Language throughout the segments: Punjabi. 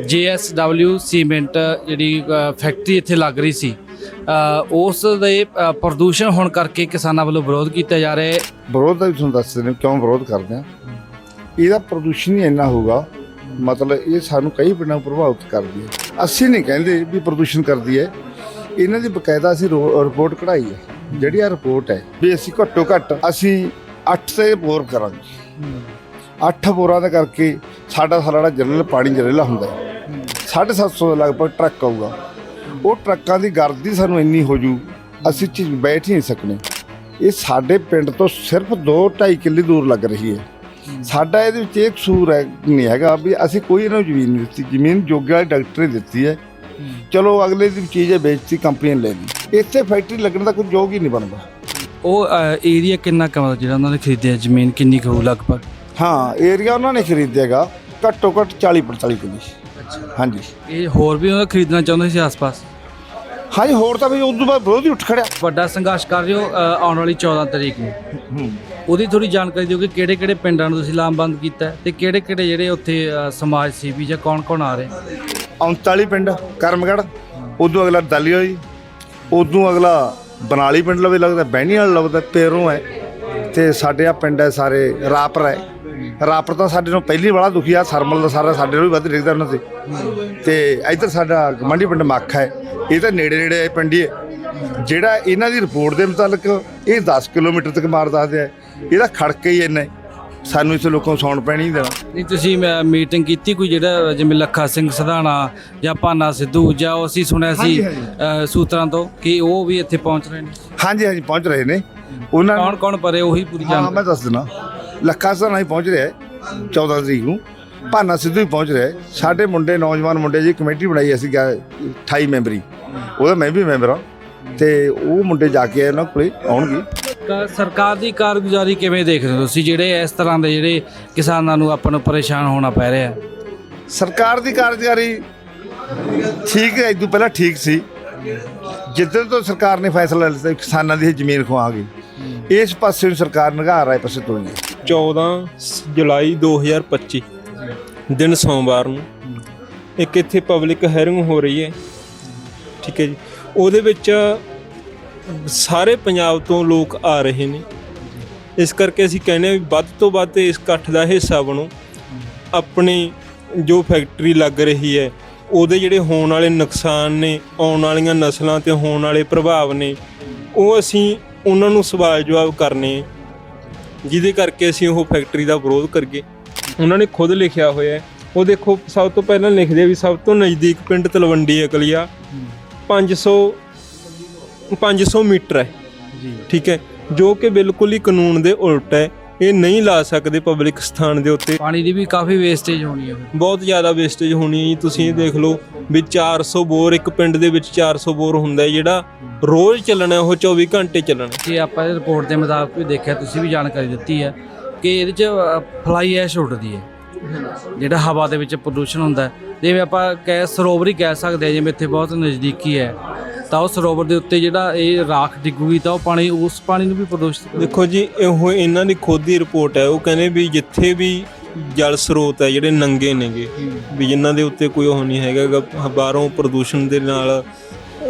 JSW ਸੀਮੈਂਟ ਜਿਹੜੀ ਫੈਕਟਰੀ ਇੱਥੇ ਲੱਗ ਰਹੀ ਸੀ। ਉਸ ਦੇ ਪ੍ਰਦੂਸ਼ਣ ਹੋਣ ਕਰਕੇ ਕਿਸਾਨਾਂ ਵੱਲੋਂ ਵਿਰੋਧ ਕੀਤਾ ਜਾ ਰਿਹਾ ਹੈ। ਵਿਰੋਧ ਦਾ ਵੀ ਤੁਹਾਨੂੰ ਦੱਸ ਦਿੰਦੇ ਹਾਂ ਕਿਉਂ ਵਿਰੋਧ ਕਰਦੇ ਆ ਇਹਦਾ ਪ੍ਰਦੂਸ਼ਣ ਹੀ ਇੰਨਾ ਹੋਊਗਾ, ਮਤਲਬ ਇਹ ਸਾਨੂੰ ਕਈ ਪਿੰਡਾਂ ਨੂੰ ਪ੍ਰਭਾਵਿਤ ਕਰਦੀ ਹੈ। ਅਸੀਂ ਨਹੀਂ ਕਹਿੰਦੇ ਵੀ ਪ੍ਰਦੂਸ਼ਣ ਕਰਦੀ ਹੈ। ਇਹਨਾਂ ਦੀ ਬਕਾਇਦਾ ਅਸੀਂ ਰੋ- ਰਿਪੋਰਟ ਕਢਾਈ ਹੈ। ਜਿਹੜੀ ਆ ਰਿਪੋਰਟ ਹੈ ਵੀ ਅਸੀਂ ਘੱਟੋ ਘੱਟ ਅਸੀਂ 8 ਤੇ ਬੋਰ ਕਰਾਂਗੇ। 8 ਬੋਰਾਂ ਦਾ ਕਰਕੇ ਸਾਡਾ ਸਾਰਾ ਜਿਹੜਾ ਜਨਰਲ ਪਾਣੀ ਜਰੇਲਾ ਹੁੰਦਾ ਹੈ। 750 ਦੇ ਲਗਭਗ ਟਰੱਕ ਆਊਗਾ। ਉਹ ਟਰੱਕਾਂ ਦੀ ਗਰਦੀ ਸਾਨੂੰ ਇੰਨੀ ਹੋ ਜੂ ਅਸੀਂ ਚ ਬੈਠ ਹੀ ਨਹੀਂ ਸਕਨੇ। ਇਹ ਸਾਡੇ ਪਿੰਡ ਤੋਂ ਸਿਰਫ 2.5 ਕਿੱਲੇ ਦੂਰ ਲੱਗ ਰਹੀ ਹੈ। ਸਾਡਾ ਇਹਦੇ ਵਿੱਚ ਇਹ ਕਸੂਰ ਹੈ ਨਹੀਂ ਹੈਗਾ ਵੀ ਅਸੀਂ ਕੋਈ ਇਹਨਾਂ ਨੂੰ ਜ਼ਮੀਨ ਨਹੀਂ ਦਿੱਤੀ। ਜ਼ਮੀਨ ਜੋਗੇ ਵਾਲੇ ਡਾਕਟਰ ਨੇ ਦਿੱਤੀ ਹੈ। ਚਲੋ ਅਗਲੇ ਦੀ ਚੀਜ਼ ਹੈ ਵੇਚਤੀ ਕੰਪਨੀ ਨੇ ਲੈ ਲਈ। ਇੱਥੇ ਫੈਕਟਰੀ ਲੱਗਣ ਦਾ ਕੋਈ ਯੋਗ ਹੀ ਨਹੀਂ ਬਣਦਾ। ਉਹ ਏਰੀਆ ਕਿੰਨਾ ਕੁ ਮਤਲਬ ਜਿਹੜਾ ਉਹਨਾਂ ਨੇ ਖਰੀਦਿਆ ਜ਼ਮੀਨ ਕਿੰਨੀ ਕੁ ਲਗਭਗ? ਹਾਂ ਏਰੀਆ ਉਹਨਾਂ ਨੇ ਖਰੀਦਿਆਗਾ ਘੱਟੋ ਘੱਟ 40 45 ਕਿੱਲੇ। ਹਾਂਜੀ। ਇਹ ਹੋਰ ਵੀ ਉਹਨਾਂ ਖਰੀਦਣਾ ਚਾਹੁੰਦੇ ਸੀ ਆਸ-ਪਾਸ? ਹਾਂਜੀ ਹੋਰ ਤਾਂ ਵੀ ਉਦੋਂ ਬਾਅਦ ਵਿਰੋਧ ਹੀ ਉੱਠ ਖੜਿਆ। ਵੱਡਾ ਸੰਘਰਸ਼ ਕਰ ਰਹੇ ਹੋ ਅ, ਆਉਣ ਵਾਲੀ 14 ਤਰੀਕ ਨੂੰ? ਉਹਦੀ ਥੋੜੀ ਜਾਣਕਾਰੀ ਦਿਓ ਕਿ ਕਿਹੜੇ ਕਿਹੜੇ ਪਿੰਡਾਂ ਨੂੰ ਤੁਸੀਂ ਲਾਮਬੰਦ ਕੀਤਾ ਹੈ ਤੇ ਕਿਹੜੇ ਕਿਹੜੇ ਜਿਹੜੇ ਉੱਥੇ ਅ, ਸਮਾਜ ਸੇਵੀ ਜਾਂ ਕੌਣ ਕੌਣ ਆ ਰਹੇ? 39 ਪਿੰਡ ਕਰਮਗੜ ਉਦੋਂ ਅਗਲਾ ਦਲਿਓ ਜੀ ਉਦੋਂ ਅਗਲਾ ਬਨਾਲੀ ਪਿੰਡ ਲਵੇ ਲੱਗਦਾ ਬਹਿਣੀ ਵਾਲਾ ਲੱਗਦਾ ਪੇਰੋਂ ਹੈ। ਤੇ ਸਾਡੇ ਆ ਪਿੰਡ ਹੈ ਸਾਰੇ ਰਾਪਰ ਹੈ। ਰਾਪਰ ਤਾਂ ਸਾਡੇ ਨੂੰ ਪਹਿਲੀ ਵਾਲਾ ਦੁਖੀ ਆ ਸਰਮਲ ਦਾ ਸਾਰਾ ਸਾਡੇ ਨੂੰ ਵੀ ਵੱਧ ਡਿੱਗਦਾ ਉਹਨਾਂ ਤੇ। ਤੇ ਇੱਧਰ ਸਾਡਾ ਗਮੰਡੀ ਪਿੰਡ ਮੱਖ ਹੈ ਇਹ ਤਾਂ ਨੇੜੇ ਨੇੜੇ ਪਿੰਡ ਹੀ ਜਿਹੜਾ ਇਹਨਾਂ ਦੀ ਰਿਪੋਰਟ ਦੇ ਮੁਤਾਲਕ ਇਹ 10 ਕਿਲੋਮੀਟਰ ਤੱਕ ਮਾਰ ਦੱਸਦੇ ਆ ਇਹਦਾ ਖੜਕੇ ਹੀ ਇੰਨਾ। ਸਾਨੂੰ ਇਸ ਲੋਕਾਂ ਨੂੰ ਸੌਣ ਪੈਣੀ ਦੇਣਾ। ਨਹੀਂ ਤੁਸੀਂ ਮੀਟਿੰਗ ਕੀਤੀ ਕੋਈ ਜਿਹੜਾ ਜਿਵੇਂ ਲੱਖਾ ਸਿੰਘ ਸਧਾਣਾ ਜਾਂ ਪਾਨਾ ਸਿੱਧੂ ਜਾਂ ਉਹ ਅਸੀਂ ਸੁਣਿਆ ਸੀ ਸੂਤਰਾਂ ਤੋਂ ਕਿ ਉਹ ਵੀ ਇੱਥੇ ਪਹੁੰਚ ਰਹੇ ਨੇ? ਹਾਂਜੀ ਹਾਂਜੀ ਪਹੁੰਚ ਰਹੇ ਨੇ। ਉਹਨਾਂ ਕੌਣ ਕੌਣ ਪਰੇ ਉਹੀ ਪੂਰੀ ਹਾਂ ਜਾਣਕਾਰੀ। ਮੈਂ ਦੱਸ ਦਿਨਾ ਲੱਖਾ ਸਰਾਣਾ ਹੀ ਪਹੁੰਚ ਰਿਹਾ ਹੈ 14 ਤਰੀਕ ਨੂੰ। ਭਾਨਾ ਸਿੱਧੂ ਵੀ ਪਹੁੰਚ ਰਿਹਾ ਹੈ। ਸਾਡੇ ਮੁੰਡੇ ਨੌਜਵਾਨ ਮੁੰਡੇ ਜੀ ਕਮੇਟੀ ਬਣਾਈ ਅਸੀਂ ਗਾ 28 ਮੈਂਬਰੀ। ਉਹਦਾ ਮੈਂ ਵੀ ਮੈਂਬਰ ਹਾਂ। ਤੇ ਉਹ ਮੁੰਡੇ ਜਾ ਕੇ ਇਹਨਾਂ ਕੋਲੇ ਆਉਣਗੇ। ਤਾਂ ਸਰਕਾਰ ਦੀ ਕਾਰਗੁਜ਼ਾਰੀ ਕਿਵੇਂ ਦੇਖਦੇ ਹੋ ਤੁਸੀਂ? ਜਿਹੜੇ ਇਸ ਤਰ੍ਹਾਂ ਦੇ ਜਿਹੜੇ ਕਿਸਾਨਾਂ ਨੂੰ ਆਪਾਂ ਨੂੰ ਪਰੇਸ਼ਾਨ ਹੋਣਾ ਪੈ ਰਿਹਾ ਹੈ? ਸਰਕਾਰ ਦੀ ਕਾਰਜਕਾਰੀ ਠੀਕ ਹੈ ਇਦੋਂ ਪਹਿਲਾਂ ਠੀਕ ਸੀ। ਜਿੱਦਾਂ ਤੋਂ ਸਰਕਾਰ ਨੇ ਫੈਸਲਾ ਲਿਆ ਕਿਸਾਨਾਂ ਦੀ ਜ਼ਮੀਨ ਖਵਾਵਾਂਗੇ ਇਸ ਪਾਸੇ ਨੂੰ ਸਰਕਾਰ ਨਿਗਾਹ ਰਾਏ ਪਾਸੇ ਤੋਰੀ 14 ਜੁਲਾਈ 2025 ਦਿਨ ਸੋਮਵਾਰ ਨੂੰ। ਇੱਕ ਇੱਥੇ ਪਬਲਿਕ ਹੈਰਿੰਗ ਹੋ ਰਹੀ ਹੈ। ਠੀਕ ਹੈ ਜੀ। ਉਹਦੇ ਵਿੱਚ ਸਾਰੇ ਪੰਜਾਬ ਤੋਂ ਲੋਕ ਆ ਰਹੇ ਨੇ। ਇਸ ਕਰਕੇ ਅਸੀਂ ਕਹਿੰਦੇ ਹਾਂ ਵੀ ਵੱਧ ਤੋਂ ਵੱਧ ਇਸ ਇਕੱਠ ਦਾ ਹਿੱਸਾ ਬਣੋ। ਆਪਣੀ ਜੋ ਫੈਕਟਰੀ ਲੱਗ ਰਹੀ ਹੈ, ਉਹਦੇ ਜਿਹੜੇ ਹੋਣ ਵਾਲੇ ਨੁਕਸਾਨ ਨੇ, ਆਉਣ ਵਾਲੀਆਂ ਨਸਲਾਂ ਤੇ ਹੋਣ ਵਾਲੇ ਪ੍ਰਭਾਵ ਨੇ, ਉਹ ਅਸੀਂ ਉਹਨਾਂ ਨੂੰ ਸਵਾਲ ਜਵਾਬ ਕਰਨੇ ਜਿਹਦੇ ਕਰਕੇ ਅਸੀਂ ਉਹ ਫੈਕਟਰੀ ਦਾ ਵਿਰੋਧ ਕਰਗੇ ਉਹਨਾਂ ਨੇ ਖੁਦ ਲਿਖਿਆ ਹੋਇਆ ਹੈ। ਉਹ ਦੇਖੋ ਸਭ ਤੋਂ ਪਹਿਲਾਂ ਲਿਖਦੇ ਆ ਵੀ ਸਭ ਤੋਂ ਨਜ਼ਦੀਕ ਪਿੰਡ ਤਲਵੰਡੀ ਅਕਲੀਆ 500 500 ਮੀਟਰ ਹੈ। ਜੀ। ਠੀਕ ਹੈ। ਜੋ ਕਿ ਬਿਲਕੁਲ ਹੀ ਕਾਨੂੰਨ ਦੇ ਉਲਟ ਹੈ। ਇਹ ਨਹੀਂ ਲਾ ਸਕਦੇ ਪਬਲਿਕ ਸਥਾਨ ਦੇ ਉੱਤੇ। ਪਾਣੀ ਦੀ ਵੀ ਕਾਫੀ ਵੇਸਟੇਜ ਹੋਣੀ ਹੈ ਬਹੁਤ ਜ਼ਿਆਦਾ ਵੇਸਟੇਜ ਹੋਣੀ ਹੈ ਜੀ। ਤੁਸੀਂ ਇਹ ਦੇਖ ਲਓ ਵੀ 400 ਬੋਰ ਇੱਕ ਪਿੰਡ ਦੇ ਵਿੱਚ 400 ਬੋਰ ਹੁੰਦਾ ਹੈ ਜਿਹੜਾ ਰੋਜ਼ ਚੱਲਣਾ ਉਹ 24 ਘੰਟੇ ਚੱਲਣਾ ਕਿ ਆਪਾਂ ਇਹ ਰਿਪੋਰਟ ਦੇ ਮੁਤਾਬਕ ਵੀ ਦੇਖਿਆ ਤੁਸੀਂ ਵੀ ਜਾਣਕਾਰੀ ਦਿੱਤੀ ਹੈ ਕਿ ਇਹਦੇ ਚ ਫਲਾਈ ਐਸ਼ ਉੱਡਦੀ ਹੈ। ਜਿਹੜਾ ਹਵਾ ਦੇ ਵਿੱਚ ਪ੍ਰਦੂਸ਼ਣ ਹੁੰਦਾ। ਜਿਵੇਂ ਆਪਾਂ ਕਹਿ ਸਰੋਵਰ ਹੀ ਕਹਿ ਸਕਦੇ ਹਾਂ ਜਿਵੇਂ ਇੱਥੇ ਬਹੁਤ ਨਜ਼ਦੀਕੀ ਹੈ। ਤਾਂ ਉਹ ਸਰੋਵਰ ਦੇ ਉੱਤੇ ਜਿਹੜਾ ਇਹ ਰਾਖ ਡਿੱਗੂਗੀ ਤਾਂ ਉਹ ਪਾਣੀ ਉਸ ਪਾਣੀ ਨੂੰ ਵੀ ਪ੍ਰਦੂਸ਼ਿਤ ਦੇਖੋ ਜੀ ਇਹੋ ਇਹਨਾਂ ਦੀ ਖੁਦ ਦੀ ਰਿਪੋਰਟ ਹੈ। ਉਹ ਕਹਿੰਦੇ ਵੀ ਜਿੱਥੇ ਵੀ ਜਲ ਸਰੋਤ ਹੈ ਜਿਹੜੇ ਨੰਗੇ ਨੇਗੇ ਵੀ ਜਿਨ੍ਹਾਂ ਦੇ ਉੱਤੇ ਕੋਈ ਉਹ ਨਹੀਂ ਹੈਗਾ ਬਾਹਰੋਂ ਪ੍ਰਦੂਸ਼ਣ ਦੇ ਨਾਲ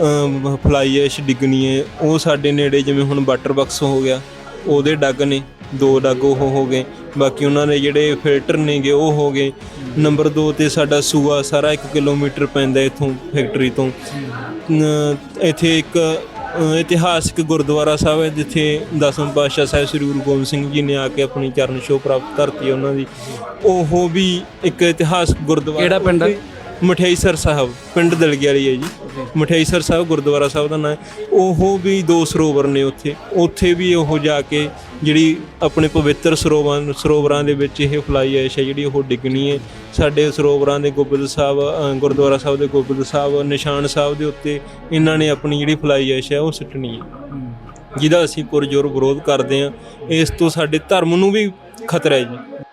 ਅਮ, ਫਲਾਈ ਐਸ਼ ਡਿੱਗਣੀ ਹੈ। ਉਹ ਸਾਡੇ ਨੇੜੇ ਜਿਵੇਂ ਹੁਣ ਵਾਟਰ ਬਕਸ ਹੋ ਗਿਆ ਉਹਦੇ ਡੱਗ ਨੇ ਦੋ ਡੱਗ ਉਹ ਹੋ ਗਏ। ਬਾਕੀ ਉਹਨਾਂ ਦੇ ਜਿਹੜੇ ਫਿਲਟਰ ਨੇਗੇ ਉਹ ਹੋ ਗਏ। ਨੰਬਰ 2 ਤੇ ਸਾਡਾ ਸੂਆ ਸਾਰਾ 1 ਕਿਲੋਮੀਟਰ ਪੈਂਦਾ ਇੱਥੋਂ ਫੈਕਟਰੀ ਤੋਂ। ਇੱਥੇ ਇੱਕ ਇਤਿਹਾਸਿਕ ਗੁਰਦੁਆਰਾ ਸਾਹਿਬ ਹੈ ਜਿੱਥੇ ਦਸਮ ਪਾਤਸ਼ਾਹ ਸਾਹਿਬ ਸ੍ਰੀ ਗੁਰੂ ਗੋਬਿੰਦ ਸਿੰਘ ਜੀ ਨੇ ਆ ਕੇ ਆਪਣੀ ਚਰਨ ਛੋਹ ਪ੍ਰਾਪਤ ਕਰਤੀ ਉਹਨਾਂ ਦੀ ਉਹ ਵੀ ਇੱਕ ਇਤਿਹਾਸਿਕ ਗੁਰਦੁਆਰਾ ਕਿਹੜਾ ਪਿੰਡ ਹੈ? ਮਠਿਆਈਸਰ ਸਾਹਿਬ, ਪਿੰਡ ਦਲਗੀ ਹੈ ਜੀ। ਮਠਿਆਈਸਰ ਸਾਹਿਬ, ਗੁਰਦੁਆਰਾ ਸਾਹਿਬ ਦਾ ਨਾਮ ਹੈ। ਉਹ ਵੀ ਦੋ ਸਰੋਵਰ ਨੇ ਉੱਥੇ। ਉੱਥੇ ਵੀ ਉਹ ਜਾ ਕੇ ਜਿਹੜੀ ਆਪਣੇ ਪਵਿੱਤਰ ਸਰੋਵਰਾਂ ਸਰੋਵਰਾਂ ਦੇ ਵਿੱਚ ਇਹ ਫਲਾਈ ਐਸ਼ ਹੈ, ਜਿਹੜੀ ਉਹ ਡਿੱਗਣੀ ਹੈ। ਸਾਡੇ ਸਰੋਵਰਾਂ ਦੇ ਗੋਬਿੰਦ ਸਾਹਿਬ ਗੁਰਦੁਆਰਾ ਸਾਹਿਬ ਦੇ ਗੋਬਿੰਦ ਸਾਹਿਬ, ਨਿਸ਼ਾਨ ਸਾਹਿਬ ਦੇ ਉੱਤੇ ਇਹਨਾਂ ਨੇ ਆਪਣੀ ਜਿਹੜੀ ਫਲਾਈ ਐਸ਼ ਹੈ, ਉਹ ਸੁੱਟਣੀ ਹੈ। ਜਿਹਦਾ ਅਸੀਂ ਪੁਰਜੋਰ ਵਿਰੋਧ ਕਰਦੇ ਹਾਂ। ਇਸ ਤੋਂ ਸਾਡੇ ਧਰਮ ਨੂੰ ਵੀ ਖਤਰਾ ਹੈ ਜੀ।